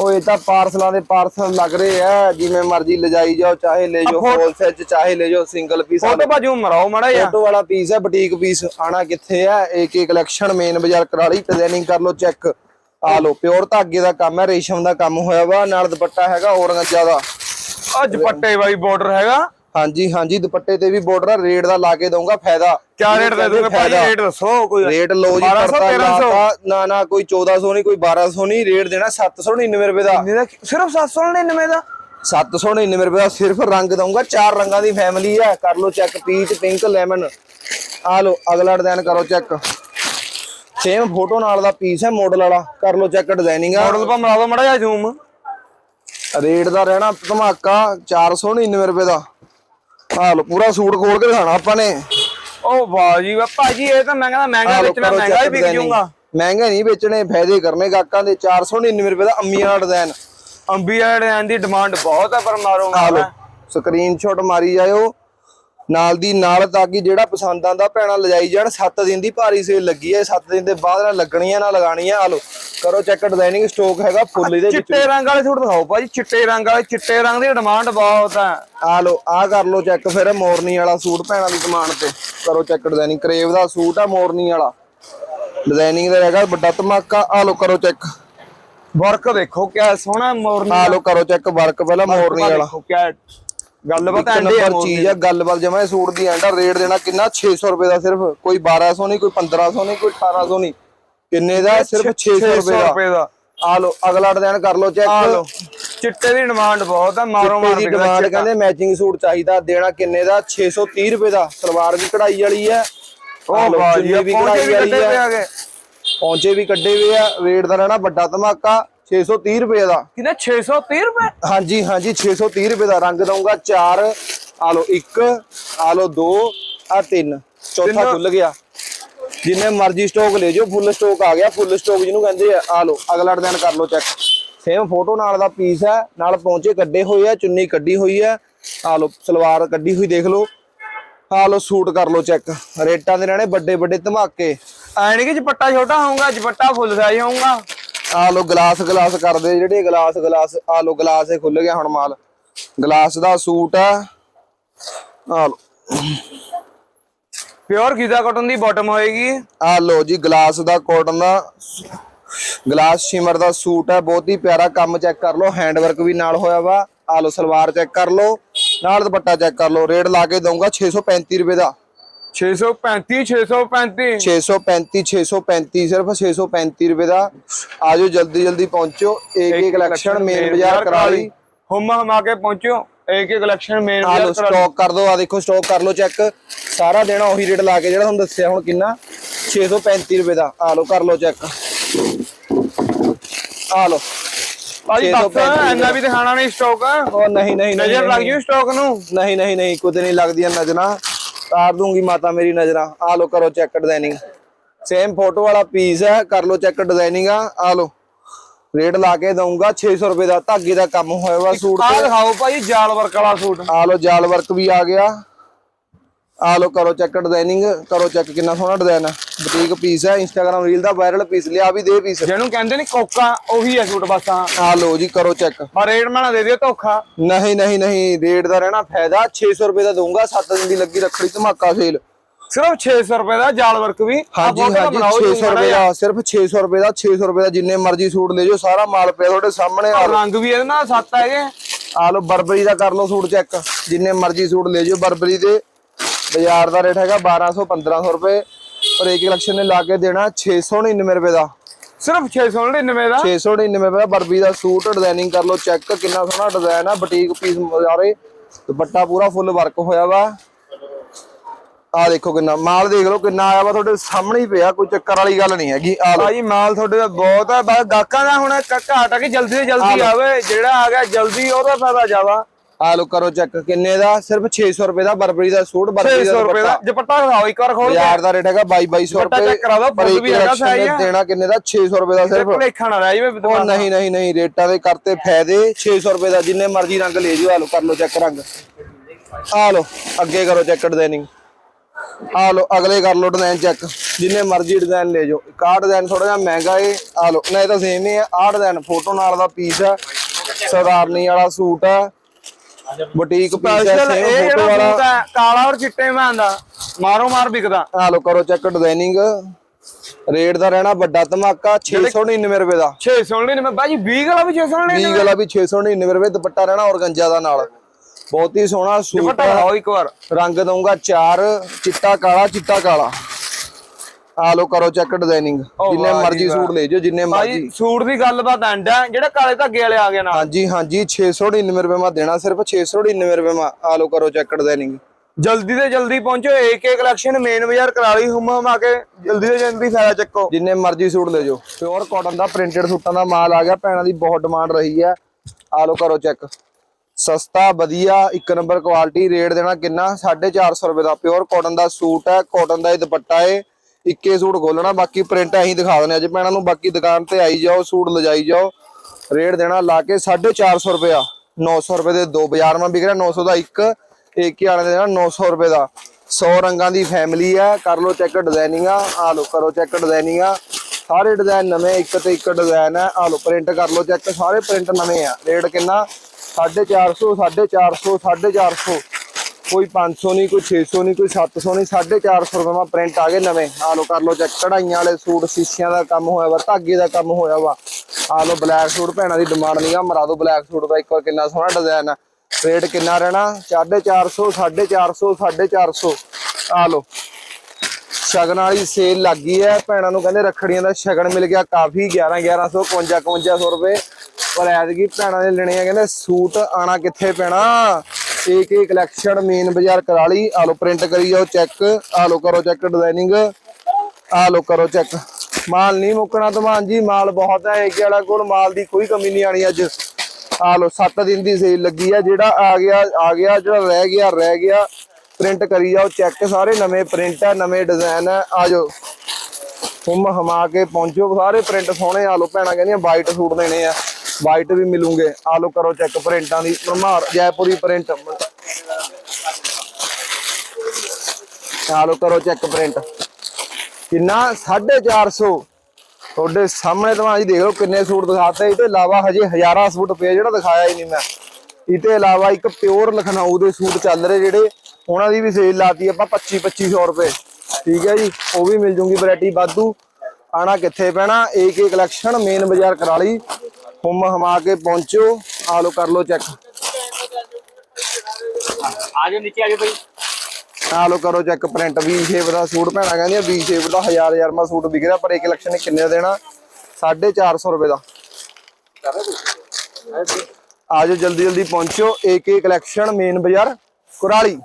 ਉਹ ਇਹ ਤਾਂ ਪਾਰਸਲਾਂ ਦੇ ਪਾਰਸਲ ਲੱਗ ਰਹੇ ਆ ਜਿਵੇਂ ਮਰਜ਼ੀ ਲਿਜਾਈ ਜਾਓ ਚਾਹੇ ਲੈ ਜਾਓ ਹੋਲਸੇਲ ਚ ਚਾਹੇ ਲੈ ਜਾਓ ਸਿੰਗਲ ਪੀਸ ਫੋਟੋ ਭਾਜੀ ਮਰਾਓ ਮੜਾ ਜਾ ਫੋਟੋ ਵਾਲਾ ਪੀਸ ਹੈ ਬੁਟੀਕ ਪੀਸ ਆਣਾ ਕਿੱਥੇ ਆ? ਏਕ ਕਲੈਕਸ਼ਨ ਮੇਨ ਬਾਜ਼ਾਰ ਕਰਾਲੀ ਡਿਜ਼ਾਈਨਿੰਗ ਕਰ ਲਓ ਚੈੱਕ ਆ ਲੋ ਪਿਓਰ ਧਾਗੇ ਦਾ ਕੰਮ ਹੈ ਰੇਸ਼ਮ ਦਾ ਕੰਮ ਹੋਇਆ ਵਾ ਨਾਲ ਦੁਪੱਟਾ ਹੈਗਾ ਔਰੰਗਜ਼ਾ ਦਾ ਅੱਜ ਪੱਟੇ ਬਾਈ ਬਾਰਡਰ ਹੈਗਾ। ਹਾਂਜੀ ਹਾਂਜੀ ਦੁਪੱਟੇ ਤੇ ਵੀ ਬਾਰਡਰ ਰੇਟ ਦਾ ਲਾ ਕੇ ਦਊਂਗਾ ਫਾਇਦਾ। ਕਿਆ ਰੇਟ ਦੇ ਦੂੰਗੇ ਫਾਇਦਾ। ਰੇਟ ਦੱਸੋ ਕੋਈ ਰੇਟ ਲੋ ਜੀ 1200, ਪੜਤਾ 1300 ਲਾਤਾ। ਨਾ ਨਾ ਕੋਈ 1400 ਨਹੀਂ ਕੋਈ 1200 ਨਹੀਂ ਰੇਟ ਦੇਣਾ 799 ਰੁਪਏ ਦਾ। ਸਿਰਫ 799 ਦਾ? 799 ਰੁਪਏ ਦਾ ਸਿਰਫ ਰੰਗ ਦਊਂਗਾ ਚਾਰ ਰੰਗਾਂ ਦੀ ਫੈਮਿਲੀ ਹੈ ਕਰ ਲੋ ਚੈੱਕ ਪੀਚ ਪਿੰਕ ਲੈਮਨ ਆ ਲੋ ਅਗਲਾ ਡਿਜ਼ਾਈਨ ਕਰੋ ਚੈੱਕ ਸੇਮ ਫੋਟੋ ਨਾਲ ਦਾ ਪੀਸ ਹੈ ਮਾਡਲ ਵਾਲਾ। ਕਰ ਲੋ ਚੈੱਕ ਡਿਜ਼ਾਈਨਿੰਗ ਆ। ਮਾਡਲ ਪਾ ਮਰਾ ਦੋ ਮੜਾ ਜਾ ਜ਼ੂਮ ਰੇਟ ਦਾ ਰਹਿਣਾ ਧਮਾਕਾ 499 ਰੁਪਏ ਦਾ। ਆ ਲੋ ਪੂਰਾ ਸੂਟ ਖੋਲ ਕੇ ਦਿਖਾਣਾ ਆਪਾਂ ਨੇ। ਉਹ ਵਾਹ ਜੀ ਵਾਹ ਭਾਜੀ ਇਹ ਤਾਂ ਮੈਂ ਕਹਿੰਦਾ ਮਹਿੰਗਾ ਵੇਚਣਾ ਮਹਿੰਗਾ ਹੀ ਵਿਕ ਜਾਊਗਾ ਮਹਿੰਗੇ ਨਹੀਂ ਵੇਚਣੇ ਫਾਇਦੇ ਕਰਨੇ ਗਾਹਕਾਂ ਦੇ। 499 ਰੁਪਏ ਦਾ ਅੰਮੀਆਂ ਵਾਲਾ ਡਿਜ਼ਾਈਨ ਅੰਬੀ ਵਾਲੇ ਦੀ ਡਿਮਾਂਡ ਬਹੁਤ ਹੈ ਪਰ ਮਾਰਾ ਸਕਰੀਨਸ਼ਾਟ ਮਾਰੀ ਜਾਇਓ। ਨਾਲ ਦੀ ਨਾਲ ਤਾਂ ਕਿ ਜਿਹੜਾ ਪਸੰਦ ਆਂਦਾ ਭੈਣਾ ਲਜਾਈ ਜਾਣ 7 ਦਿਨ ਦੀ ਭਾਰੀ ਸੇਲ ਲੱਗੀ ਹੈ 7 ਦਿਨ ਦੇ ਬਾਅਦ ਨਾ ਲੱਗਣੀਆਂ ਨਾ ਲਗਾਣੀਆਂ ਆ ਲੋ ਕਰੋ ਚੈੱਕ ਡਿਜ਼ਾਈਨਿੰਗ ਸਟਾਕ ਹੈਗਾ ਫੁੱਲ ਇਹਦੇ ਵਿੱਚ ਚਿੱਟੇ ਰੰਗ ਵਾਲੇ ਸੂਟ ਦਿਖਾਓ ਭਾਜੀ ਚਿੱਟੇ ਰੰਗ ਵਾਲੇ ਚਿੱਟੇ ਰੰਗ ਦੀ ਡਿਮਾਂਡ ਬਹੁਤ ਹੈ ਆ ਲੋ ਆ ਕਰ ਲੋ ਚੈੱਕ ਫਿਰ ਮੋਰਨੀ ਵਾਲਾ ਸੂਟ ਭੈਣਾਂ ਦੀ ਕਮਾਨ ਤੇ। ਕਰੋ ਚੈੱਕ ਡਿਜ਼ਾਈਨਿੰਗ ਕਰੇਵ ਦਾ ਸੂਟ ਆ ਮੋਰਨੀ ਵਾਲਾ। ਡਿਜ਼ਾਈਨਿੰਗ ਦਾ ਹੈਗਾ ਵੱਡਾ ਧਮਾਕਾ ਆ ਲੋ ਕਰੋ ਚੈੱਕ ਵਰਕ ਦੇਖੋ ਕਿਆ ਸੋਹਣਾ ਮੋਰਨੀ ਆ ਲੋ ਕਰੋ ਚੈੱਕ ਵਰਕ ਪਹਿਲਾਂ ਮੋਰਨੀ ਵਾਲਾ। ਦੇਖੋ ਕਿਆ ਗੱਲਬਾਤ ਐਂਡੇ ਨੰਬਰ ਚੀਜ਼ ਆ ਗੱਲਬਾਤ ਜਮਾ ਸੂਟ ਦੀ ਐਂਡਾ ਰੇਟ ਦੇਣਾ ਕਿੰਨਾ? 600 ਰੁਪਏ ਦਾ ਸਿਰਫ ਕੋਈ 1200 ਨਹੀਂ ਕੋਈ 1500 ਨਹੀਂ ਕੋਈ 1800 ਨਹੀਂ। ਕਿੰਨੇ ਦਾ? ਸਿਰਫ 600 ਰੁਪਏ ਦਾ। ਦਾ। ਆ ਲੋ ਅਗਲਾ ਡਿਜ਼ਾਈਨ ਕਰ ਲੋ ਆ ਲੋ ਚੈੱਕ ਚਿੱਟੇ ਦੀ ਡਿਮਾਂਡ ਬਹੁਤ ਹੈ ਮਾਰੋ ਮਾਰ ਦੀ ਡਿਮਾਂਡ। ਕਹਿੰਦੇ ਮੈਚਿੰਗ ਸੂਟ ਚਾਹੀਦਾ ਦੇਣਾ ਕਿੰਨੇ ਦਾ? 630 ਰੁਪਏ ਦਾ। ਸਲਵਾਰ ਵੀ ਕਢਾਈ ਵਾਲੀ ਹੈ ਉਹ ਬਾਜੀ ਵੀ ਪਹੁੰਚੇ ਕਢਾਈ ਵਾਲੀ ਆਗੇ ਪੌਂਚੇ ਵੀ ਕੱਢੇ ਹੋਏ ਆ। ਰੇਟ ਦਾ ਰਹਿਣਾ ਵੱਡਾ ਧਮਾਕਾ। 630 ਰੁਪਏ ਦਾ। ਕਿੰਨੇ? 630 ਰੁਪਏ? ਹਾਂਜੀ ਹਾਂਜੀ 630 ਰੁਪਏ ਦਾ। ਰੰਗ ਦਊਂਗਾ 4 ਆ ਲੋ 1 ਆ ਲੋ 2 ਆ 3 ਚੌਥਾ। ਖੁੱਲ ਗਿਆ। ਜਿੰਨੇ ਮਰਜ਼ੀ ਸਟਾਕ ਲੈ ਜਾਓ ਫੁੱਲ ਸਟਾਕ ਆ ਗਿਆ। ਫੁੱਲ ਸਟਾਕ ਜਿਹਨੂੰ ਕਹਿੰਦੇ ਆ ਆ ਲੋ ਅਗਲਾ ਡਿਜ਼ਾਈਨ ਕਰ ਲੋ ਚੈੱਕ ਸੇਮ ਫੋਟੋ ਨਾਲ ਦਾ ਪੀਸ ਹੈ ਨਾਲ ਪੌਂਚੇ ਕੱਢੇ ਹੋਏ ਆ ਚੁੰਨੀ ਕੱਢੀ ਹੋਈ ਹੈ। ਆ ਲੋ ਸਲਵਾਰ ਕੱਢੀ ਹੋਈ ਦੇਖ ਲਓ। ਆ ਲੋ ਸੂਟ ਕਰ ਲੋ ਚੈੱਕ ਰੇਟਾਂ ਦੇ ਰਹਿਣੇ ਵੱਡੇ ਵੱਡੇ ਧਮਾਕੇ। ਐ ਨਹੀਂ ਕਿ ਦੁਪੱਟਾ ਛੋਟਾ ਹੋਊਗਾ ਦੁਪੱਟਾ ਫੁੱਲ ਸਾਈਜ਼ ਹੋਊਗਾ। ਆ ਲੋ ਗਲਾਸ ਗਲਾਸ ਕਰਦੇ ਜਿਹੜੇ ਗਲਾਸ ਗਲਾਸ ਆ ਲੋ ਗਲਾਸ ਇਹ ਖੁੱਲ ਗਿਆ ਹੁਣ ਮਾਲ। ਗਲਾਸ ਦਾ ਸੂਟ ਆ ਆ ਲੋ ਪਿਓਰ ਗੀਜ਼ਾ ਕਾਟਨ ਦੀ ਬਾਟਮ ਹੋਏਗੀ। ਆ ਲੋ ਜੀ ਗਲਾਸ ਦਾ ਕਾਟਨ ਦਾ ਗਲਾਸ ਸ਼ਿਮਰ ਦਾ ਸੂਟ ਹੈ ਬਹੁਤ ਹੀ ਪਿਆਰਾ ਕੰਮ ਚੈੱਕ ਕਰ ਲੋ ਹੈਂਡ ਵਰਕ ਵੀ ਨਾਲ ਹੋਇਆ ਵਾ। ਆ ਲੋ ਸਲਵਾਰ ਚੈੱਕ ਕਰ ਲੋ ਨਾਲ ਦੁਪੱਟਾ ਚੈੱਕ ਕਰ ਲੋ ਰੇਟ ਲਾ ਕੇ ਦਊਂਗਾ 635 ਰੁਪਏ ਦਾ। 635 635 635 635 ਸਿਰਫ 635 ਰੁਪਏ ਦਾ। ਆਜੋ ਜਲਦੀ ਜਲਦੀ ਪਹੁੰਚੋ। ਏਕ ਏਕ ਕਲੈਕਸ਼ਨ ਮੇਨ ਬਾਜ਼ਾਰ ਕਰਾਲੀ। ਹੁਮ ਹਮਾ ਕੇ ਪਹੁੰਚੋ। ਏਕ ਏਕ ਕਲੈਕਸ਼ਨ ਮੇਨ ਆ ਲੋ ਬਾਜ਼ਾਰ ਕਰਾਲੀ। ਸਟਾਕ ਕਰ ਦੋ ਆ ਦੇਖੋ ਸਟਾਕ ਕਰ ਲੋ ਚੈੱਕ ਸਾਰਾ ਦੇਣਾ ਉਹੀ ਰੇਟ ਲਾ ਕੇ ਜਿਹੜਾ ਤੁਹਾਨੂੰ ਦੱਸਿਆ ਹੁਣ ਕਿੰਨਾ? 635 ਰੁਪਏ ਦਾ। ਆ ਲੋ ਕਰ ਲੋ ਚੈੱਕ ਆ ਲੋ ਭਾਜੀ 635 ਬਸ ਇੰਨਾ ਵੀ ਦਿਖਾਣਾ ਨਹੀਂ ਸਟਾਕ ਉਹ ਨਹੀਂ ਨਹੀਂ ਨਹੀਂ, ਨਜ਼ਰ ਲੱਗ ਜੂ ਸਟਾਕ ਨੂੰ? ਨਹੀਂ ਨਹੀਂ ਨਹੀਂ ਕੁਝ ਨਹੀਂ ਲੱਗਦੀਆਂ ਨਜ਼ਰਾਂ। ਤਾਰ ਦੂੰਗੀ ਮਾਤਾ ਮੇਰੀ ਨਜ਼ਰਾਂ। ਆ ਲੋ ਕਰੋ ਚੈੱਕ ਡਿਜ਼ਾਈਨਿੰਗ ਸੇਮ ਫੋਟੋ ਵਾਲਾ ਪੀਸ ਹੈ ਕਰ ਲੋ ਚੈੱਕ ਡਿਜ਼ਾਈਨਿੰਗ ਆ। ਆ ਲੋ ਰੇਟ ਲਾ ਕੇ ਦਊਂਗਾ 600 ਰੁਪਏ ਦਾ ਧਾਗੇ ਦਾ ਕੰਮ ਹੋਇਆ ਵਾ ਸੂਟ ਆਹ ਤੇ ਦਿਖਾਓ ਭਾਈ ਜਾਲ ਵਰਕ ਵਾਲਾ ਸੂਟ। ਆ ਲੋ ਜਾਲ ਵਰਕ ਵੀ ਆ ਗਿਆ। ਆ ਲੋ ਕਰੋ ਚੈੱਕ ਡਿਜ਼ਾਈਨਿੰਗ ਕਰੋ ਚੈੱਕ ਕਿੰਨਾ ਸੋਹਣਾ ਡਿਜ਼ਾਈਨ ਹੈ ਬੁਟੀਕ ਪੀਸ ਹੈ ਇੰਸਟਾਗ੍ਰam ਰੀਲ ਦਾ ਵਾਇਰਲ ਪੀਸ ਲਿਆ ਵੀ ਦੇ ਪੀਸ ਜਿਹਨੂੰ ਕਹਿੰਦੇ ਨੇ ਕੋਕਾ ਉਹੀ ਹੈ ਸੂਟ ਬਸ ਆ ਆ ਲੋ ਜੀ ਕਰੋ ਚੈੱਕ ਪਰ ਰੇਟ ਮੈਂ ਨਾ ਦੇ ਦਿਓ ਧੋਖਾ। ਨਹੀਂ ਨਹੀਂ ਨਹੀਂ ਰੇਟ ਦਾ ਰਹਿਣਾ ਫਾਇਦਾ। 600 ਰੁਪਏ ਦਾ ਦਊਂਗਾ 7 ਦਿਨ ਦੀ ਲੱਗੀ ਰੱਖੜੀ ਧਮਾਕਾ ਸੇਲ ਸਿਰਫ 600 ਰੁਪਏ ਦਾ ਜਾਲ ਵਰਕ ਵੀ। ਹਾਂਜੀ ਹਾਂਜੀ ਬਣਾਓ ਜੀ 600 ਰੁਪਏ ਦਾ ਸਿਰਫ 600 ਰੁਪਏ ਦਾ 600 ਰੁਪਏ ਦਾ ਜਿੰਨੇ ਮਰਜ਼ੀ ਸੂਟ ਲੈ ਜਾਓ ਸਾਰਾ ਮਾਲ ਪਿਆ ਤੁਹਾਡੇ ਸਾਹਮਣੇ ਆ ਰੰਗ ਵੀ ਇਹਦੇ ਨਾਲ ਸੱਤ ਹੈਗੇ ਆ ਲੋ ਬਰਬਰੀ ਦਾ ਕਰ ਲਓ ਸੂਟ ਚੈੱਕ ਜਿੰਨੇ ਮਰਜ਼ੀ ਸੂਟ ਲੈ ਜਾਓ ਬਰਬਰੀ ਦੇ। ਬਾਜ਼ਾਰ ਦਾ ਰੇਟ ਹੈਗਾ 1200 1500 ਰੁਪਏ ਪਰ ਇੱਕ ਕਲੈਕਸ਼ਨ ਨੇ ਲਾ ਕੇ ਦੇਣਾ 699 ਰੁਪਏ ਦਾ। ਸਿਰਫ 699 ਦਾ? 699 ਰੁਪਏ ਦਾ। ਬਰਬਰੀ ਦਾ ਸੂਟ ਡਿਜ਼ਾਈਨਿੰਗ ਕਰ ਲਓ ਚੈੱਕ ਕਿੰਨਾ ਸੋਹਣਾ ਡਿਜ਼ਾਈਨ ਆ ਬੁਟੀਕ ਪੀਸ ਮਜ਼ਾਰੇ ਦੁਪੱਟਾ ਪੂਰਾ ਫੁੱਲ ਵਰਕ ਹੋਇਆ ਵਾ। ਆ ਦੇਖੋ ਕਿੰਨਾ ਮਾਲ ਦੇਖ ਲਓ ਕਿੰਨਾ ਆਇਆ ਵਾ ਤੁਹਾਡੇ ਸਾਹਮਣੇ ਹੀ ਪਿਆ ਕੋਈ ਚੱਕਰ ਵਾਲੀ ਗੱਲ ਨਹੀਂ ਹੈਗੀ। ਆ ਲਓ। ਭਾਈ ਮਾਲ ਤੁਹਾਡੇ ਦਾ ਬਹੁਤ ਹੈ ਬਸ ਗਾਹਕਾਂ ਦਾ ਹੁਣ ਘਾਟ ਆ ਕਿ ਜਲਦੀ ਤੋਂ ਜਲਦੀ ਆਵੇ ਜਿਹੜਾ ਆ ਗਿਆ ਜਲਦੀ ਉਹਦਾ ਫਾਇਦਾ ਜ਼ਿਆਦਾ। ਆ ਲਓ ਕਰੋ ਚੈੱਕ ਕਿੰਨੇ ਦਾ? ਸਿਰਫ 600 ਰੁਪਏ ਦਾ ਬਰਬਰੀ ਦਾ ਸੂਟ ਬਰਬਰੀ 600 ਦਾ ਰੁਪਏ ਦਾ ਦੁਪੱਟਾ। ਦਿਖਾਓ ਇੱਕ ਵਾਰ ਖੋਲ ਕੇ। ਬਾਜ਼ਾਰ ਦਾ ਰੇਟ ਹੈਗਾ 2200 ਦੁਪੱਟਾ ਰੁਪਏ। check ਕਰਾ ਇੱਕ ਵੀ ਹੈਗਾ ਨੇ size ਆ। ਦੇਣਾ ਕਿੰਨੇ ਦਾ? 600 ਰੁਪਏ ਦਾ ਸਿਰਫ। ਭੁਲੇਖਾ ਨਾ ਰਹਿ ਜਾਵੇ ਉਹ ਨਹੀਂ ਨਹੀਂ ਨਹੀਂ ਰੇਟਾਂ ਦੇ ਕਰਤੇ ਫਾਇਦੇ। 600 ਰੁਪਏ ਦਾ ਜਿੰਨੇ ਮਰਜ਼ੀ ਰੰਗ ਲੈ ਜਿਓ ਆ ਲਓ ਕਰ ਲਓ ਚੈੱਕ ਰੰਗ। ਆ ਲਓ ਅੱਗੇ ਕਰੋ ਚੈੱਕ ਡਿਜ਼ਾਈਨਿੰਗ ਆ ਲਓ ਅਗਲੇ ਕਰ ਲਓ ਡਿਜ਼ਾਈਨ ਚੈੱਕ ਜਿੰਨੇ ਮਰਜ਼ੀ ਡਿਜ਼ਾਈਨ ਲੈ ਜਾਓ। ਇੱਕ ਡਿਜ਼ਾਈਨ ਥੋੜਾ ਜਿਹਾ ਮਹਿੰਗਾ ਏ। ਆ ਲਓ ਨਹੀਂ ਤਾਂ ਸੇਮ ਹੀ ਆ ਆਹ ਡਿਜ਼ਾਈਨ ਫੋਟੋ ਨਾਲ ਦਾ ਪੀਸ ਆ। ਸਰਦਾਰਨੀ ਵਾਲਾ ਸੂਟ ਆ। ਬੁਟੀਕ ਪੀਸ ਸਪੈਸ਼ਲ ਸੇਮ ਇਹ ਫੋਟੋ ਜਿਹੜਾ ਵਾਲਾ। ਹੈ ਕਾਲਾ ਔਰ ਚਿੱਟੇ ਮੈਂ ਦਾ ਮਾਰੋ ਮਾਰ ਵਿਕਦਾ। ਆ ਲਓ ਕਰੋ ਚੈੱਕ ਡਿਜ਼ਾਈਨਿੰਗ ਰੇਟ ਦਾ ਰਹਿਣਾ ਵੱਡਾ ਧਮਾਕਾ 699 ਰੁਪਏ ਦਾ। 699 ਮੈਂ ਬਾਜੀ 20 ਵਾਲਾ ਵੀ 699 ਵੀਹ ਵਾਲਾ ਵੀ 699 ਰੁਪਏ ਦੁਪੱਟਾ ਰਹਿਣਾ ਔਰਗੰਜਾ ਦਾ ਨਾਲ। ਬਹੁਤ ਹੀ ਸੋਹਣਾ ਸੂਟ। ਦਿਖਾਓ ਇੱਕ ਵਾਰ। ਰੰਗ ਦਊਂਗਾ ਚਾਰ ਚਿੱਟਾ ਕਾਲਾ ਚਿੱਟਾ ਕਾਲਾ। ਆ ਲੋ ਕਰੋ ਚੈੱਕ ਡਿਜ਼ਾਈਨਿੰਗ ਜਿੰਨੇ ਮਰਜ਼ੀ। ਸੂਟ ਲੈ ਜਾਓ ਜਿੰਨੇ ਮਰਜ਼ੀ। ਸੂਟ ਦੀ ਗੱਲਬਾਤ ਐਂਡ ਹੈ ਜਿਹੜਾ ਕਾਲੇ ਧੱਗੇ ਵਾਲੇ ਆ ਗਏ ਨਾਲ। ਹਾਂਜੀ ਹਾਂਜੀ 699 ਰੁਪਏ ਮਾ ਦੇਣਾ ਸਿਰਫ 699 ਰੁਪਏ ਮਾ ਆ ਲੋ ਕਰੋ ਚੈੱਕ ਡਿਜ਼ਾਈਨਿੰਗ ਜਲਦੀ ਤੋਂ ਜਲਦੀ ਪਹੁੰਚੋ ਏਕ ਕਲੈਕਸ਼ਨ ਮੇਨ ਬਾਜ਼ਾਰ ਕਰਾਲੀ ਹੁਮ ਹਮ ਆ ਕੇ। ਜਲਦੀ ਤੋਂ ਜਲਦੀ ਫਾਇਦਾ ਚੱਕੋ। ਜਿੰਨੇ ਮਰਜ਼ੀ ਸੂਟ ਲੈ ਜਾਓ। ਪਿਓਰ ਕਾਟਨ ਦਾ ਪ੍ਰਿੰਟਡ ਸੂਟਾਂ ਦਾ ਮਾਲ ਆ ਗਿਆ ਭੈਣਾਂ ਦੀ ਬਹੁਤ ਡਿਮਾਂਡ ਰਹੀ ਹੈ। ਆ ਲੋ ਕਰੋ ਚੈੱਕ ਸਸਤਾ ਵਧੀਆ ਇੱਕ ਨੰਬਰ ਕੁਆਲਿਟੀ ਰੇਟ ਦੇਣਾ ਕਿੰਨਾ? 450 ਰੁਪਏ ਦਾ। ਪਿਓਰ ਕਾਟਨ ਦਾ ਸੂਟ ਹੈ ਕਾਟਨ ਦਾ ਇਹ ਦੁਪੱਟਾ ਏ। ਇੱਕੇ ਸੂਟ ਖੋਲਣਾ, ਬਾਕੀ ਪ੍ਰਿੰਟ ਅਸੀਂ ਦਿਖਾ ਦਿੰਦੇ ਅੱਜ ਭੈਣਾਂ ਨੂੰ ਬਾਕੀ ਦੁਕਾਨ ਤੇ ਆਈ ਜਾਓ, ਸੂਟ ਲਜਾਈ ਜਾਓ, ਰੇਟ ਦੇਣਾ ਲਾ ਕੇ 450 ਰੁਪਇਆ। 900 ਰੁਪਏ ਦੇ ਦੋ ਬਾਜ਼ਾਰ ਮਾ ਵਿਕ ਰਿਹਾ 900 ਦਾ ਇੱਕ ਇੱਕ ਵਾਲੇ ਦੇ ਦੇਣਾ 900 ਰੁਪਏ ਦਾ। 100 ਰੰਗਾਂ ਦੀ ਫੈਮਿਲੀ ਆ, ਕਰ ਲੋ ਚੈੱਕ ਡਿਜ਼ਾਈਨਿੰਗ ਆ ਆ ਲਓ ਕਰੋ ਚੈੱਕ ਡਿਜ਼ਾਈਨਿੰਗ ਆ। ਸਾਰੇ ਡਿਜ਼ਾਈਨ ਨਵੇਂ, ਇੱਕ ਤੇ ਇੱਕ ਡਿਜ਼ਾਈਨ ਆ ਆ ਲਓ ਪ੍ਰਿੰਟ ਕਰ ਲੋ ਚੈੱਕ ਸਾਰੇ ਪ੍ਰਿੰਟ ਨਵੇਂ ਆ। ਰੇਟ ਕਿੰਨਾ? 450 450 450 ਕੋਈ 500 ਨਹੀਂ, ਕੋਈ 600 ਨਹੀਂ, ਕੋਈ 700 ਨਹੀਂ 450 ਰੁਪਏ ਮਾ ਪ੍ਰਿੰਟ ਆ ਗਏ ਨਵੇਂ। ਆ ਲਓ, ਕਰ ਲਓ ਚੈੱਕ ਕਢਾਈਆਂ ਵਾਲੇ ਸੂਟ, ਸ਼ੀਸ਼ਿਆਂ ਦਾ ਕੰਮ ਹੋਇਆ ਵਾ, ਧਾਗੇ ਦਾ ਕੰਮ ਹੋਇਆ ਵਾ। ਆ ਲਓ ਬਲੈਕ ਸੂਟ ਭੈਣਾਂ ਦੀ ਡਿਮਾਂਡ ਨਹੀਂ ਆ, ਮਰਾ ਦੋ ਬਲੈਕ ਸੂਟ ਦਾ, ਇੱਕ ਵਾਰ ਕਿੰਨਾ ਸੋਹਣਾ ਡਿਜ਼ਾਈਨ ਆ। ਰੇਟ ਕਿੰਨਾ ਰਹਿਣਾ? 450 450 450 ਆ ਲਓ, ਸ਼ਗਨ ਵਾਲੀ ਸੇਲ ਲੱਗੀ ਹੈ। ਭੈਣਾਂ ਨੂੰ ਕਹਿੰਦੇ ਰੱਖੜੀਆਂ ਦਾ ਸ਼ਗਨ ਮਿਲ ਗਿਆ, ਕਾਫੀ 11 1100 51 5100 ਰੁਪਏ। ਪਰ ਐਤਕੀ ਭੈਣਾਂ ਦੇ ਲੈਣੇ ਆ, ਕਹਿੰਦੇ ਸੂਟ ਆਣਾ ਕਿੱਥੇ ਪੈਣਾ? ਏਕ ਕਲੈਕਸ਼ਨ ਮੇਨ ਬਾਜ਼ਾਰ ਕਰਾਲੀ ਆ ਲੋ ਪ੍ਰਿੰਟ ਕਰੀ ਜਾਓ ਚੈੱਕ ਆ ਲੋ ਕਰੋ ਚੈੱਕ ਡਿਜ਼ਾਈਨਿੰਗ ਆ ਲੋ ਕਰੋ ਚੈੱਕ ਮਾਲ ਨਹੀਂ ਮੁੱਕਣਾ ਤਮਾਨ ਜੀ, ਮਾਲ ਬਹੁਤ ਹੈ ਏਕੇ ਵਾਲਾ ਕੋਲ ਮਾਲ ਦੀ ਕੋਈ ਕਮੀ ਨਹੀਂ ਆਣੀ ਅੱਜ। ਆ ਲੋ 7 ਦਿਨ ਦੀ ਸੇਲ ਲੱਗੀ ਆ, ਜਿਹੜਾ ਆ ਗਿਆ ਆ ਗਿਆ, ਜਿਹੜਾ ਰਹਿ ਗਿਆ ਰਹਿ ਗਿਆ। ਪ੍ਰਿੰਟ ਕਰੀ ਜਾਓ ਚੈੱਕ ਸਾਰੇ ਨਵੇਂ ਪ੍ਰਿੰਟ ਹੈ ਨਵੇਂ ਡਿਜ਼ਾਈਨ ਹੈ ਆ ਜਾਓ। ਹੁਮ ਹਮਾ ਕੇ ਪਹੁੰਚੋ। ਸਾਰੇ ਪ੍ਰਿੰਟ ਸੋਹਣੇ ਆ। ਲੋ ਭੈਣਾਂ ਕਹਿੰਦੀਆਂ ਵਾਈਟ ਸੂਟ ਦੇਣੇ ਆ। ਵਾਈਟ ਵੀ ਮਿਲੂਗੇ। ਆ ਲੋ ਕਰੋ ਚੈੱਕ ਪ੍ਰਿੰਟਾਂ ਦੀ। ਭਰਮਾਰ ਜੈਪੁਰੀ ਪ੍ਰਿੰਟ ਆ ਲੋ ਕਰੋ ਚੈੱਕ ਪ੍ਰਿੰਟ ਕਿੰਨਾ? 450 ਤੁਹਾਡੇ ਸਾਹਮਣੇ ਤਾਂ ਜੀ ਦੇਖ ਲਓ ਕਿੰਨੇ ਸੂਟ ਦਿਖਾਤੇ। ਇਹ ਤੋਂ ਇਲਾਵਾ ਹਜੇ ਹਜ਼ਾਰਾਂ ਸੂਟ ਪਏ ਜਿਹੜਾ ਦਿਖਾਇਆ ਹੀ ਨਹੀਂ ਮੈਂ। ਇਹ ਤੋਂ ਇਲਾਵਾ ਇੱਕ ਪਿਓਰ ਲਖਨਊ ਦੇ ਸੂਟ ਚੱਲ ਰਹੇ ਜਿਹੜੇ ਉਹਨਾਂ ਦੀ ਵੀ ਸੇਲ ਲਾਤੀ ਆਪਾਂ 25 2500 ਰੁਪਏ। ਠੀਕ ਹੈ ਜੀ, ਉਹ ਵੀ ਮਿਲ ਜੂਗੀ ਵੈਰਾਈਟੀ ਵਾਧੂ। ਆਣਾ ਕਿੱਥੇ ਪੈਣਾ? ਏਕ ਏਕ ਕਲੈਕਸ਼ਨ ਮੇਨ ਬਾਜ਼ਾਰ ਕਰਾਲੀ। ਹੁਮ ਹਮਾ ਕੇ ਪਹੁੰਚੋ ਆ ਲੋ ਕਰ ਲੋ ਚੈੱਕ ਆ ਜਾਓ ਨੀਚੇ ਆ ਜਾਓ ਭਾਈ। ਆ ਲੋ ਕਰੋ ਚੈੱਕ ਪ੍ਰਿੰਟ ਵੀ ਸ਼ੇਪ ਦਾ ਸੂਟ ਭੈਣਾ ਕਹਿੰਦੀਆਂ ਵੀ ਸ਼ੇਪ ਦਾ ਹਜ਼ਾਰ ਹਜ਼ਾਰ ਮਾ ਸੂਟ ਵਿਕ ਰਿਹਾ ਪਰ ਇੱਕ ਕਲੈਕਸ਼ਨ ਨੇ ਕਿੰਨੇ ਦਾ ਦੇਣਾ 450 ਰੁਪਏ ਦਾ। ਆ ਜਾਓ ਜਲਦੀ ਜਲਦੀ ਪਹੁੰਚੋ ਏਕ ਕਲੈਕਸ਼ਨ ਮੇਨ ਬਾਜ਼ਾਰ ਕੁਰਾਲੀ।